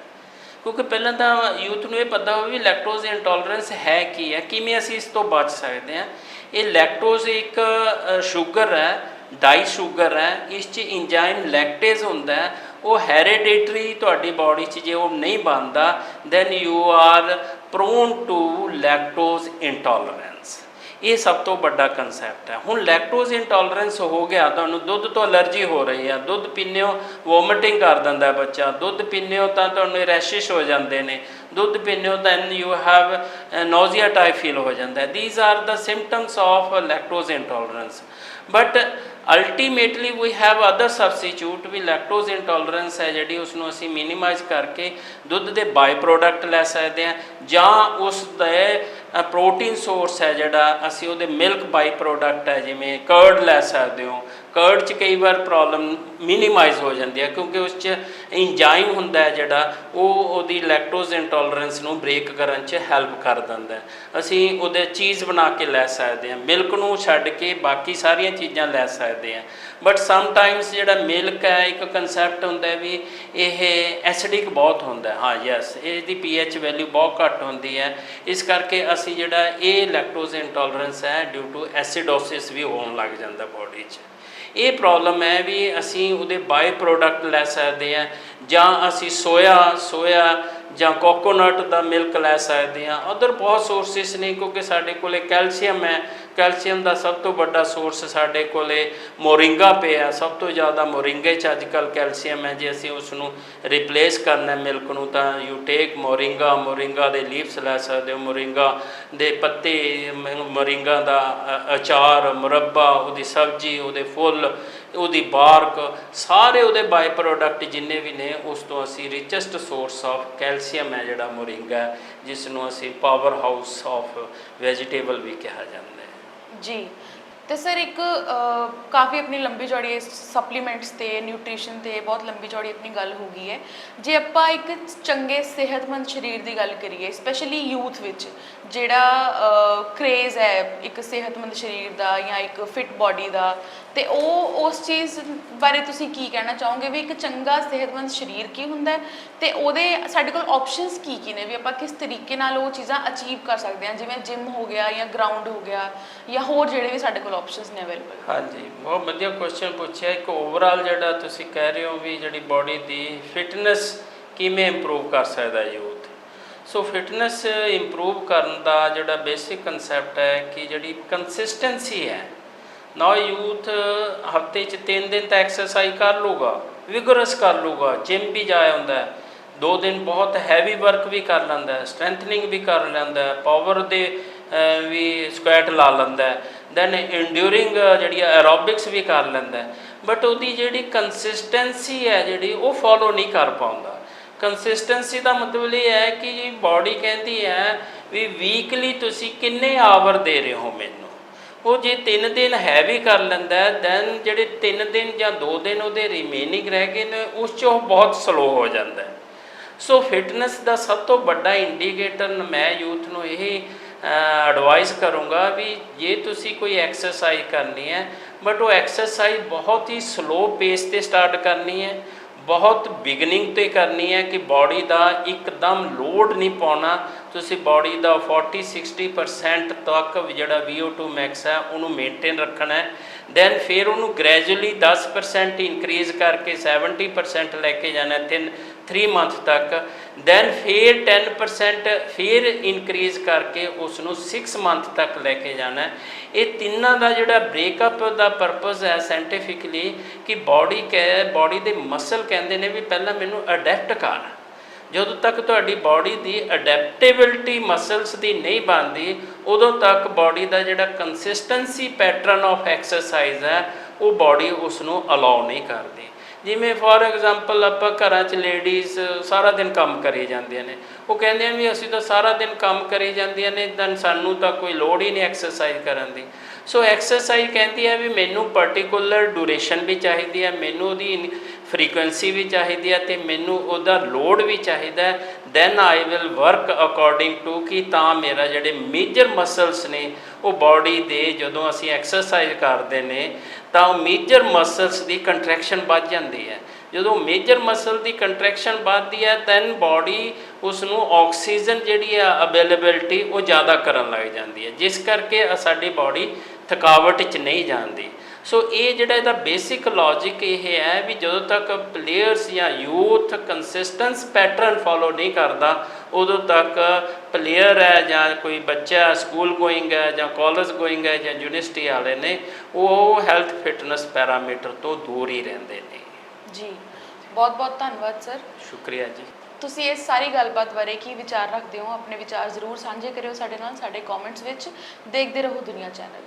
ਕਿਉਂਕਿ ਪਹਿਲਾਂ ਤਾਂ ਯੂਥ ਨੂੰ ਇਹ ਪਤਾ ਹੋਵੇ ਵੀ ਲੈਕਟੋਜ਼ ਇੰਟੋਲਰੈਂਸ ਹੈ ਕੀ ਹੈ ਕਿਵੇਂ ਅਸੀਂ ਇਸ ਤੋਂ ਬਚ ਸਕਦੇ ਹਾਂ। ਇਹ ਲੈਕਟੋਜ਼ ਇੱਕ ਸ਼ੂਗਰ ਹੈ ਡਾਈ ਸ਼ੂਗਰ ਹੈ, ਇਸ 'ਚ ਇੰਜਾਈਮ ਲੈਕਟੇਜ਼ ਹੁੰਦਾ ਹੈ, ਉਹ ਹੈਰੀਡਿਟਰੀ ਤੁਹਾਡੀ ਬਾਡੀ 'ਚ ਜੇ ਉਹ ਨਹੀਂ ਬਣਦਾ then you are prone to lactose intolerance ਇਹ ਸਭ ਤੋਂ ਵੱਡਾ ਕਨਸੈਪਟ ਹੈ। ਹੁਣ ਲੈਕਟੋਜ਼ ਇੰਟੋਲਰੈਂਸ ਹੋ ਗਿਆ, ਤੁਹਾਨੂੰ ਦੁੱਧ ਤੋਂ ਅਲਰਜੀ ਹੋ ਰਹੀ ਹੈ। ਦੁੱਧ ਪੀਂਦੇ ਹੋ ਵੋਮਿਟਿੰਗ ਕਰ ਦਿੰਦਾ ਬੱਚਾ। ਦੁੱਧ ਪੀਂਦੇ ਹੋ ਤਾਂ ਤੁਹਾਨੂੰ ਰੈਸ਼ਿਸ਼ ਹੋ ਜਾਂਦੇ ਨੇ। ਦੁੱਧ ਪੀਂਦੇ ਹੋ ਤਾਂ you have nausea type feel ਹੋ ਜਾਂਦਾ ਹੈ। These are the symptoms of lactose intolerance but ultimately we have other substitute we lactose intolerance ਹੈ, ਜਿਹੜੀ ਉਸ ਨੂੰ ਅਸੀਂ ਮਿਨੀਮਾਈਜ਼ ਕਰਕੇ ਦੁੱਧ ਦੇ ਬਾਈ ਪ੍ਰੋਡਕਟ ਲੈ ਸਕਦੇ ਹਾਂ ਜਾਂ ਉਸ ਦੇ ਪ੍ਰੋਟੀਨ ਸੋਰਸ ਹੈ ਜਿਹੜਾ, ਅਸੀਂ ਉਹਦੇ ਮਿਲਕ ਬਾਈ ਪ੍ਰੋਡਕਟ ਹੈ, ਜਿਵੇਂ ਕਰਡ ਲੈ ਸਕਦੇ ਹੋ। ਕਰਡ 'ਚ ਕਈ ਵਾਰ ਪ੍ਰੋਬਲਮ ਮਿਨੀਮਾਈਜ਼ ਹੋ ਜਾਂਦੀ ਹੈ, ਕਿਉਂਕਿ ਉਸ 'ਚ ਇੰਜਾਈਮ ਹੁੰਦਾ ਹੈ ਜਿਹੜਾ, ਉਹ ਉਹਦੀ ਲੈਕਟੋਜ਼ ਇੰਟੋਲਰੈਂਸ ਨੂੰ ਬ੍ਰੇਕ ਕਰਨ 'ਚ ਹੈਲਪ ਕਰ ਦਿੰਦਾ ਹੈ। ਅਸੀਂ ਉਹਦੇ ਚੀਜ਼ ਬਣਾ ਕੇ ਲੈ ਸਕਦੇ ਹਾਂ ਮਿਲਕ ਨੂੰ ਛੱਡ ਕੇ ਬਾਕੀ ਸਾਰੀਆਂ ਚੀਜ਼ਾਂ ਲੈ ਸਕਦੇ ਹਾਂ। ਬਟ ਸਮ ਟਾਈਮਸ ਜਿਹੜਾ ਮਿਲਕ ਹੈ, ਇੱਕ ਕਨਸੈਪਟ ਹੁੰਦਾ ਵੀ ਇਹ ਐਸਿਡਿਕ ਬਹੁਤ ਹੁੰਦਾ ਹਾਂ। ਯੈਸ ਇਹਦੀ ਪੀਐਚ ਵੈਲਿਊ ਬਹੁਤ ਘੱਟ ਹੁੰਦੀ ਹੈ। ਇਸ ਕਰਕੇ ਅਸੀਂ ਜਿਹੜਾ ਇਹ ਲੈਕਟੋਜ਼ ਇੰਟੋਲਰੈਂਸ ਹੈ ਡਿਊ ਟੂ ਐਸਿਡੋਸਿਸ ਵੀ ਹੋਣ ਲੱਗ ਜਾਂਦਾ ਬਾਡੀ 'ਚ। ਇਹ ਪ੍ਰੋਬਲਮ ਹੈ ਵੀ ਅਸੀਂ ਉਹਦੇ ਬਾਈ ਪ੍ਰੋਡਕਟ ਲੈ ਸਕਦੇ ਹਾਂ ਜਾਂ ਅਸੀਂ ਸੋਇਆ ਸੋਇਆ ਜਾਂ ਕੋਕੋਨਟ ਦਾ ਮਿਲਕ ਲੈ ਸਕਦੇ ਆ ਅਦਰ ਬਹੁਤ ਸੋਰਸਿਸ ਨੇ ਕਿਉਂਕਿ ਸਾਡੇ ਕੋਲੇ ਕੈਲਸ਼ੀਅਮ ਹੈ। ਕੈਲਸ਼ੀਅਮ ਦਾ ਸਭ ਤੋਂ ਵੱਡਾ ਸੋਰਸ ਸਾਡੇ ਕੋਲੇ ਮੋਰਿੰਗਾ ਪਿਆ। ਸਭ ਤੋਂ ਜ਼ਿਆਦਾ ਮੋਰਿੰਗੇ ਚ ਅੱਜ ਕੱਲ ਕੈਲਸ਼ੀਅਮ ਹੈ। ਜੇ ਅਸੀਂ ਉਸ ਨੂੰ ਰਿਪਲੇਸ ਕਰਨਾ ਮਿਲਕ ਨੂੰ ਤਾਂ ਯੂ ਟੇਕ ਮੋਰਿੰਗਾ ਮੋਰਿੰਗਾ ਦੇ ਲੀਵਸ ਲੈ ਸਕਦੇ ਹੋ। ਮੋਰਿੰਗਾ ਦੇ ਪੱਤੇ, ਮ- ਮੋਰਿੰਗਾ ਦਾ ਅਚਾਰ, ਮੁਰੱਬਾ, ਉਹਦੀ ਸਬਜ਼ੀ, ਉਹਦੇ ਫੁੱਲ ਉਹਦੀ ਬਾਰਕ, ਸਾਰੇ ਉਹਦੇ ਬਾਈ ਪ੍ਰੋਡਕਟ ਜਿੰਨੇ ਵੀ ਨੇ, ਉਸ ਤੋਂ ਅਸੀਂ ਰਿਚੈਸਟ ਸੋਰਸ ਆਫ ਕੈਲਸ਼ੀਅਮ ਹੈ ਜਿਹੜਾ ਮੋਰਿੰਗਾ ਜਿਸ ਨੂੰ ਅਸੀਂ ਪਾਵਰ ਹਾਊਸ ਆਫ ਵੈਜੀਟੇਬਲ ਵੀ ਕਿਹਾ ਜਾਂਦਾ ਹੈ। ਜੀ ਤੇ ਸਰ ਇੱਕ ਕਾਫੀ ਆਪਣੀ ਲੰਬੀ ਚੌੜੀ ਸਪਲੀਮੈਂਟਸ ਤੇ ਨਿਊਟ੍ਰੀਸ਼ਨ ਤੇ ਬਹੁਤ ਲੰਬੀ ਚੌੜੀ ਆਪਣੀ ਗੱਲ ਹੋ ਗਈ ਹੈ। ਜੇ ਆਪਾਂ ਇੱਕ ਚੰਗੇ ਸਿਹਤਮੰਦ ਸਰੀਰ ਦੀ ਗੱਲ ਕਰੀਏ ਸਪੈਸ਼ਲੀ ਯੂਥ ਵਿੱਚ, ਜਿਹੜਾ ਕ੍ਰੇਜ਼ ਹੈ ਇੱਕ ਸਿਹਤਮੰਦ ਸਰੀਰ ਦਾ ਜਾਂ ਇੱਕ ਫਿਟ ਬਾਡੀ ਦਾ, ਤੇ ਉਹ, ਉਸ ਚੀਜ਼ ਬਾਰੇ ਤੁਸੀਂ ਕੀ ਕਹਿਣਾ ਚਾਹੋਗੇ ਵੀ ਇੱਕ ਚੰਗਾ ਸਿਹਤਮੰਦ ਸਰੀਰ ਕੀ ਹੁੰਦਾ ਤੇ ਉਹਦੇ ਸਾਡੇ ਕੋਲ ਆਪਸ਼ਨਸ ਕੀ ਕੀ ਨੇ ਵੀ ਆਪਾਂ ਕਿਸ ਤਰੀਕੇ ਨਾਲ ਉਹ ਚੀਜ਼ਾਂ ਅਚੀਵ ਕਰ ਸਕਦੇ ਹਾਂ, ਜਿਵੇਂ ਜਿਮ ਹੋ ਗਿਆ ਜਾਂ ਗਰਾਊਂਡ ਹੋ ਗਿਆ ਜਾਂ ਹੋਰ ਜਿਹੜੇ ਵੀ ਸਾਡੇ ਕੋਲ ਆਪਸ਼ਨਸ ਨੇ ਅਵੇਲੇਬਲ ਹਾਂਜੀ, ਬਹੁਤ ਵਧੀਆ ਕੁਐਸਚਨ ਪੁੱਛਿਆ। ਇੱਕ ਓਵਰਆਲ ਜਿਹੜਾ ਤੁਸੀਂ ਕਹਿ ਰਹੇ ਹੋ ਵੀ ਜਿਹੜੀ ਬਾਡੀ ਦੀ ਫਿਟਨੈਸ ਕਿਵੇਂ ਇੰਪਰੂਵ ਕਰ ਸਕਦਾ ਯੂਥ ਸੋ ਫਿਟਨੈਸ ਇੰਪਰੂਵ ਕਰਨ ਦਾ ਜਿਹੜਾ ਬੇਸਿਕ ਕਨਸੈਪਟ ਹੈ ਕਿ ਜਿਹੜੀ ਕੰਸਿਸਟੈਂਸੀ ਹੈ, ਨਾ ਯੂਥ ਹਫ਼ਤੇ 'ਚ 3 ਦਿਨ ਤਾਂ ਐਕਸਰਸਾਈਜ਼ ਕਰ ਲੂਗਾ ਵਿਗਰਸ ਕਰ ਲੂਗਾ ਜਿਮ ਵੀ ਜਾਇਆ ਹੁੰਦਾ ਹੈ। ਦੋ ਦਿਨ ਬਹੁਤ ਹੈਵੀ ਵਰਕ ਵੀ ਕਰ ਲੈਂਦਾ ਹੈ ਸਟਰੈਂਥਨਿੰਗ ਵੀ ਕਰ ਲੈਂਦਾ ਹੈ ਪਾਵਰ ਦੇ ਵੀ ਸਕੁਐਟ ਲਾ ਲੈਂਦਾ ਹੈ ਦੈਨ ਇੰਡਿਊਰਿੰਗ ਜਿਹੜੀ ਐਰੋਬਿਕਸ ਵੀ ਕਰ ਲੈਂਦਾ ਬਟ ਉਹਦੀ ਜਿਹੜੀ ਕੰਸਿਸਟੈਂਸੀ ਹੈ ਜਿਹੜੀ, ਉਹ ਫੋਲੋ ਨਹੀਂ ਕਰ ਪਾਉਂਦਾ। ਕੰਸਿਸਟੈਂਸੀ ਦਾ ਮਤਲਬ ਇਹ ਹੈ ਕਿ ਜੀ ਬਾਡੀ ਕਹਿੰਦੀ ਹੈ ਵੀ ਵੀਕਲੀ ਤੁਸੀਂ ਕਿੰਨੇ ਆਵਰ ਦੇ ਰਹੇ ਹੋ ਮੈਨੂੰ? ਉਹ ਜੇ 3 ਦਿਨ ਹੈਵੀ ਕਰ ਲੈਂਦਾ ਦੈਨ ਜਿਹੜੇ 3 ਦਿਨ ਜਾਂ 2 ਦਿਨ ਉਹਦੇ ਰਿਮੇਨਿੰਗ ਰਹਿ ਗਏ ਨੇ, ਉਸ 'ਚ ਉਹ ਬਹੁਤ ਸਲੋ ਹੋ ਜਾਂਦਾ ਹੈ। ਸੋ ਫਿਟਨੈਸ ਦਾ ਸਭ ਤੋਂ ਵੱਡਾ ਇੰਡੀਕੇਟਰ ਮੈਂ ਯੂਥ ਨੂੰ ਇਹ ਐਡਵਾਈਸ ਕਰੂੰਗਾ ਵੀ ਜੇ ਤੁਸੀਂ ਕੋਈ ਐਕਸਰਸਾਈਜ਼ ਕਰਨੀ ਹੈ ਬਟ ਉਹ ਐਕਸਰਸਾਈਜ਼ ਬਹੁਤ ਹੀ ਸਲੋ ਪੇਸ ਤੇ ਸਟਾਰਟ ਕਰਨੀ ਹੈ, ਬਹੁਤ ਬਿਗਨਿੰਗ ਤੇ ਕਰਨੀ ਹੈ ਕਿ ਬਾਡੀ ਦਾ ਇੱਕਦਮ ਲੋਡ ਨਹੀਂ ਪਾਉਣਾ, ਤੁਸੀਂ ਬਾਡੀ ਦਾ 40 60% ਤੱਕ ਜਿਹੜਾ VO2 ਮੈਕਸ ਹੈ, ਉਹਨੂੰ ਮੇਨਟੇਨ ਰੱਖਣਾ ਹੈ। ਦੈਨ ਫਿਰ ਉਹਨੂੰ ਗ੍ਰੈਜੂਅਲੀ 10% ਇਨਕਰੀਜ਼ ਕਰਕੇ 70% ਲੈ ਕੇ ਜਾਣਾ, ਤਿੰਨ 3 ਮੰਥ ਤੱਕ ਦੈਨ ਫਿਰ 10% ਫਿਰ ਇਨਕਰੀਜ਼ ਕਰਕੇ ਉਸ ਨੂੰ 6 ਮੰਥ ਤੱਕ ਲੈ ਕੇ ਜਾਣਾ ਇਹ ਤਿੰਨਾਂ ਦਾ ਜਿਹੜਾ ਬ੍ਰੇਕਅਪ ਦਾ ਪਰਪਸ ਹੈ ਸਾਇੰਟੀਫਿਕਲੀ ਕਿ ਬਾਡੀ ਕਹੇ ਬਾਡੀ ਦੇ ਮਸਲ ਕਹਿੰਦੇ ਨੇ ਵੀ ਪਹਿਲਾਂ ਮੈਨੂੰ ਅਡੈਪਟ ਕਰ ਜਦੋਂ ਤੱਕ ਤੁਹਾਡੀ ਬਾਡੀ ਦੀ ਅਡੈਪਟੇਬਿਲਟੀ ਮਸਲਸ ਦੀ ਨਹੀਂ ਬਣਦੀ ਉਦੋਂ ਤੱਕ ਬਾਡੀ ਦਾ ਜਿਹੜਾ ਕੰਸਿਸਟੈਂਸੀ ਪੈਟਰਨ ਆਫ ਐਕਸਰਸਾਈਜ਼ ਹੈ ਉਹ ਬਾਡੀ ਉਸ ਨੂੰ ਅਲਾਉ ਨਹੀਂ ਕਰਦੀ ਜਿਵੇਂ ਫੋਰ ਐਗਜ਼ਾਮਪਲ ਆਪਾਂ ਘਰਾਂ 'ਚ ਲੇਡੀਜ਼ ਸਾਰਾ ਦਿਨ ਕੰਮ ਕਰੀ ਜਾਂਦੀਆਂ ਨੇ। ਉਹ ਕਹਿੰਦੇ ਆ ਵੀ ਅਸੀਂ ਤਾਂ ਸਾਰਾ ਦਿਨ ਕੰਮ ਕਰੀ ਜਾਂਦੀਆਂ ਨੇ ਤਾਂ ਸਾਨੂੰ ਤਾਂ ਕੋਈ ਲੋੜ ਹੀ ਨਹੀਂ ਐਕਸਰਸਾਈਜ਼ ਕਰਨ ਦੀ। ਸੋ ਐਕਸਰਸਾਈਜ਼ ਕਹਿੰਦੀ ਹੈ ਵੀ ਮੈਨੂੰ ਪਾਰਟਿਕੂਲਰ ਡਿਊਰੇਸ਼ਨ ਵੀ ਚਾਹੀਦੀ ਹੈ ਮੈਨੂੰ ਉਹਦੀ ਫ੍ਰੀਕੁਐਂਸੀ ਵੀ ਚਾਹੀਦੀ ਹੈ ਤੇ ਮੈਨੂੰ ਉਹਦਾ ਲੋਡ ਵੀ ਚਾਹੀਦਾ ਹੈ। Then I will work according to ਕਿ ਤਾਂ ਮੇਰਾ ਜਿਹੜੇ ਮੇਜਰ ਮਸਲਸ ਨੇ, ਉਹ ਬਾਡੀ ਦੇ ਜਦੋਂ ਅਸੀਂ ਐਕਸਰਸਾਈਜ਼ ਕਰਦੇ ਨੇ, ਤਾਂ ਉਹ ਮੇਜਰ ਮਸਲਸ ਦੀ ਕੰਟਰੈਕਸ਼ਨ ਵੱਧ ਜਾਂਦੀ ਹੈ। ਜਦੋਂ ਮੇਜਰ ਮਸਲ ਦੀ ਕੰਟਰੈਕਸ਼ਨ ਵੱਧਦੀ ਹੈ ਦੈਨ ਬਾਡੀ ਉਸ ਨੂੰ ਆਕਸੀਜਨ ਜਿਹੜੀ ਹੈ ਅਵੇਲੇਬਿਲਟੀ ਉਹ ਜ਼ਿਆਦਾ ਕਰਨ ਲੱਗ ਜਾਂਦੀ ਹੈ। ਜਿਸ ਕਰਕੇ ਸਾਡੀ ਬਾਡੀ ਥਕਾਵਟ 'ਚ ਨਹੀਂ ਜਾਂਦੀ। ਸੋ ਇਹ ਜਿਹੜਾ ਇਹਦਾ ਬੇਸਿਕ ਲੌਜੀਕ ਇਹ ਹੈ ਵੀ ਜਦੋਂ ਤੱਕ ਪਲੇਅਰਸ ਜਾਂ ਯੂਥ ਕੰਸਿਸਟੈਂਸ ਪੈਟਰਨ ਫੋਲੋ ਨਹੀਂ ਕਰਦਾ ਉਦੋਂ ਤੱਕ ਪਲੇਅਰ ਹੈ ਜਾਂ ਕੋਈ ਬੱਚਾ ਸਕੂਲ ਗੋਇੰਗ ਹੈ ਜਾਂ ਕਾਲਜ ਗੋਇੰਗ ਹੈ ਜਾਂ ਯੂਨੀਵਰਸਿਟੀ ਵਾਲੇ ਨੇ ਉਹ ਹੈਲਥ ਫਿਟਨੈਸ ਪੈਰਾਮੀਟਰ ਤੋਂ ਦੂਰ ਹੀ ਰਹਿੰਦੇ ਨੇ। ਜੀ ਬਹੁਤ ਬਹੁਤ ਧੰਨਵਾਦ ਸਰ। ਸ਼ੁਕਰੀਆ ਜੀ। ਤੁਸੀਂ ਇਸ ਸਾਰੀ ਗੱਲਬਾਤ ਬਾਰੇ ਕੀ ਵਿਚਾਰ ਰੱਖਦੇ ਹੋ ਆਪਣੇ ਵਿਚਾਰ ਜ਼ਰੂਰ ਸਾਂਝੇ ਕਰਿਓ ਸਾਡੇ ਨਾਲ ਸਾਡੇ ਕਮੈਂਟਸ ਵਿੱਚ। ਦੇਖਦੇ ਰਹੋ ਦੁਨੀਆ ਚੈਨਲ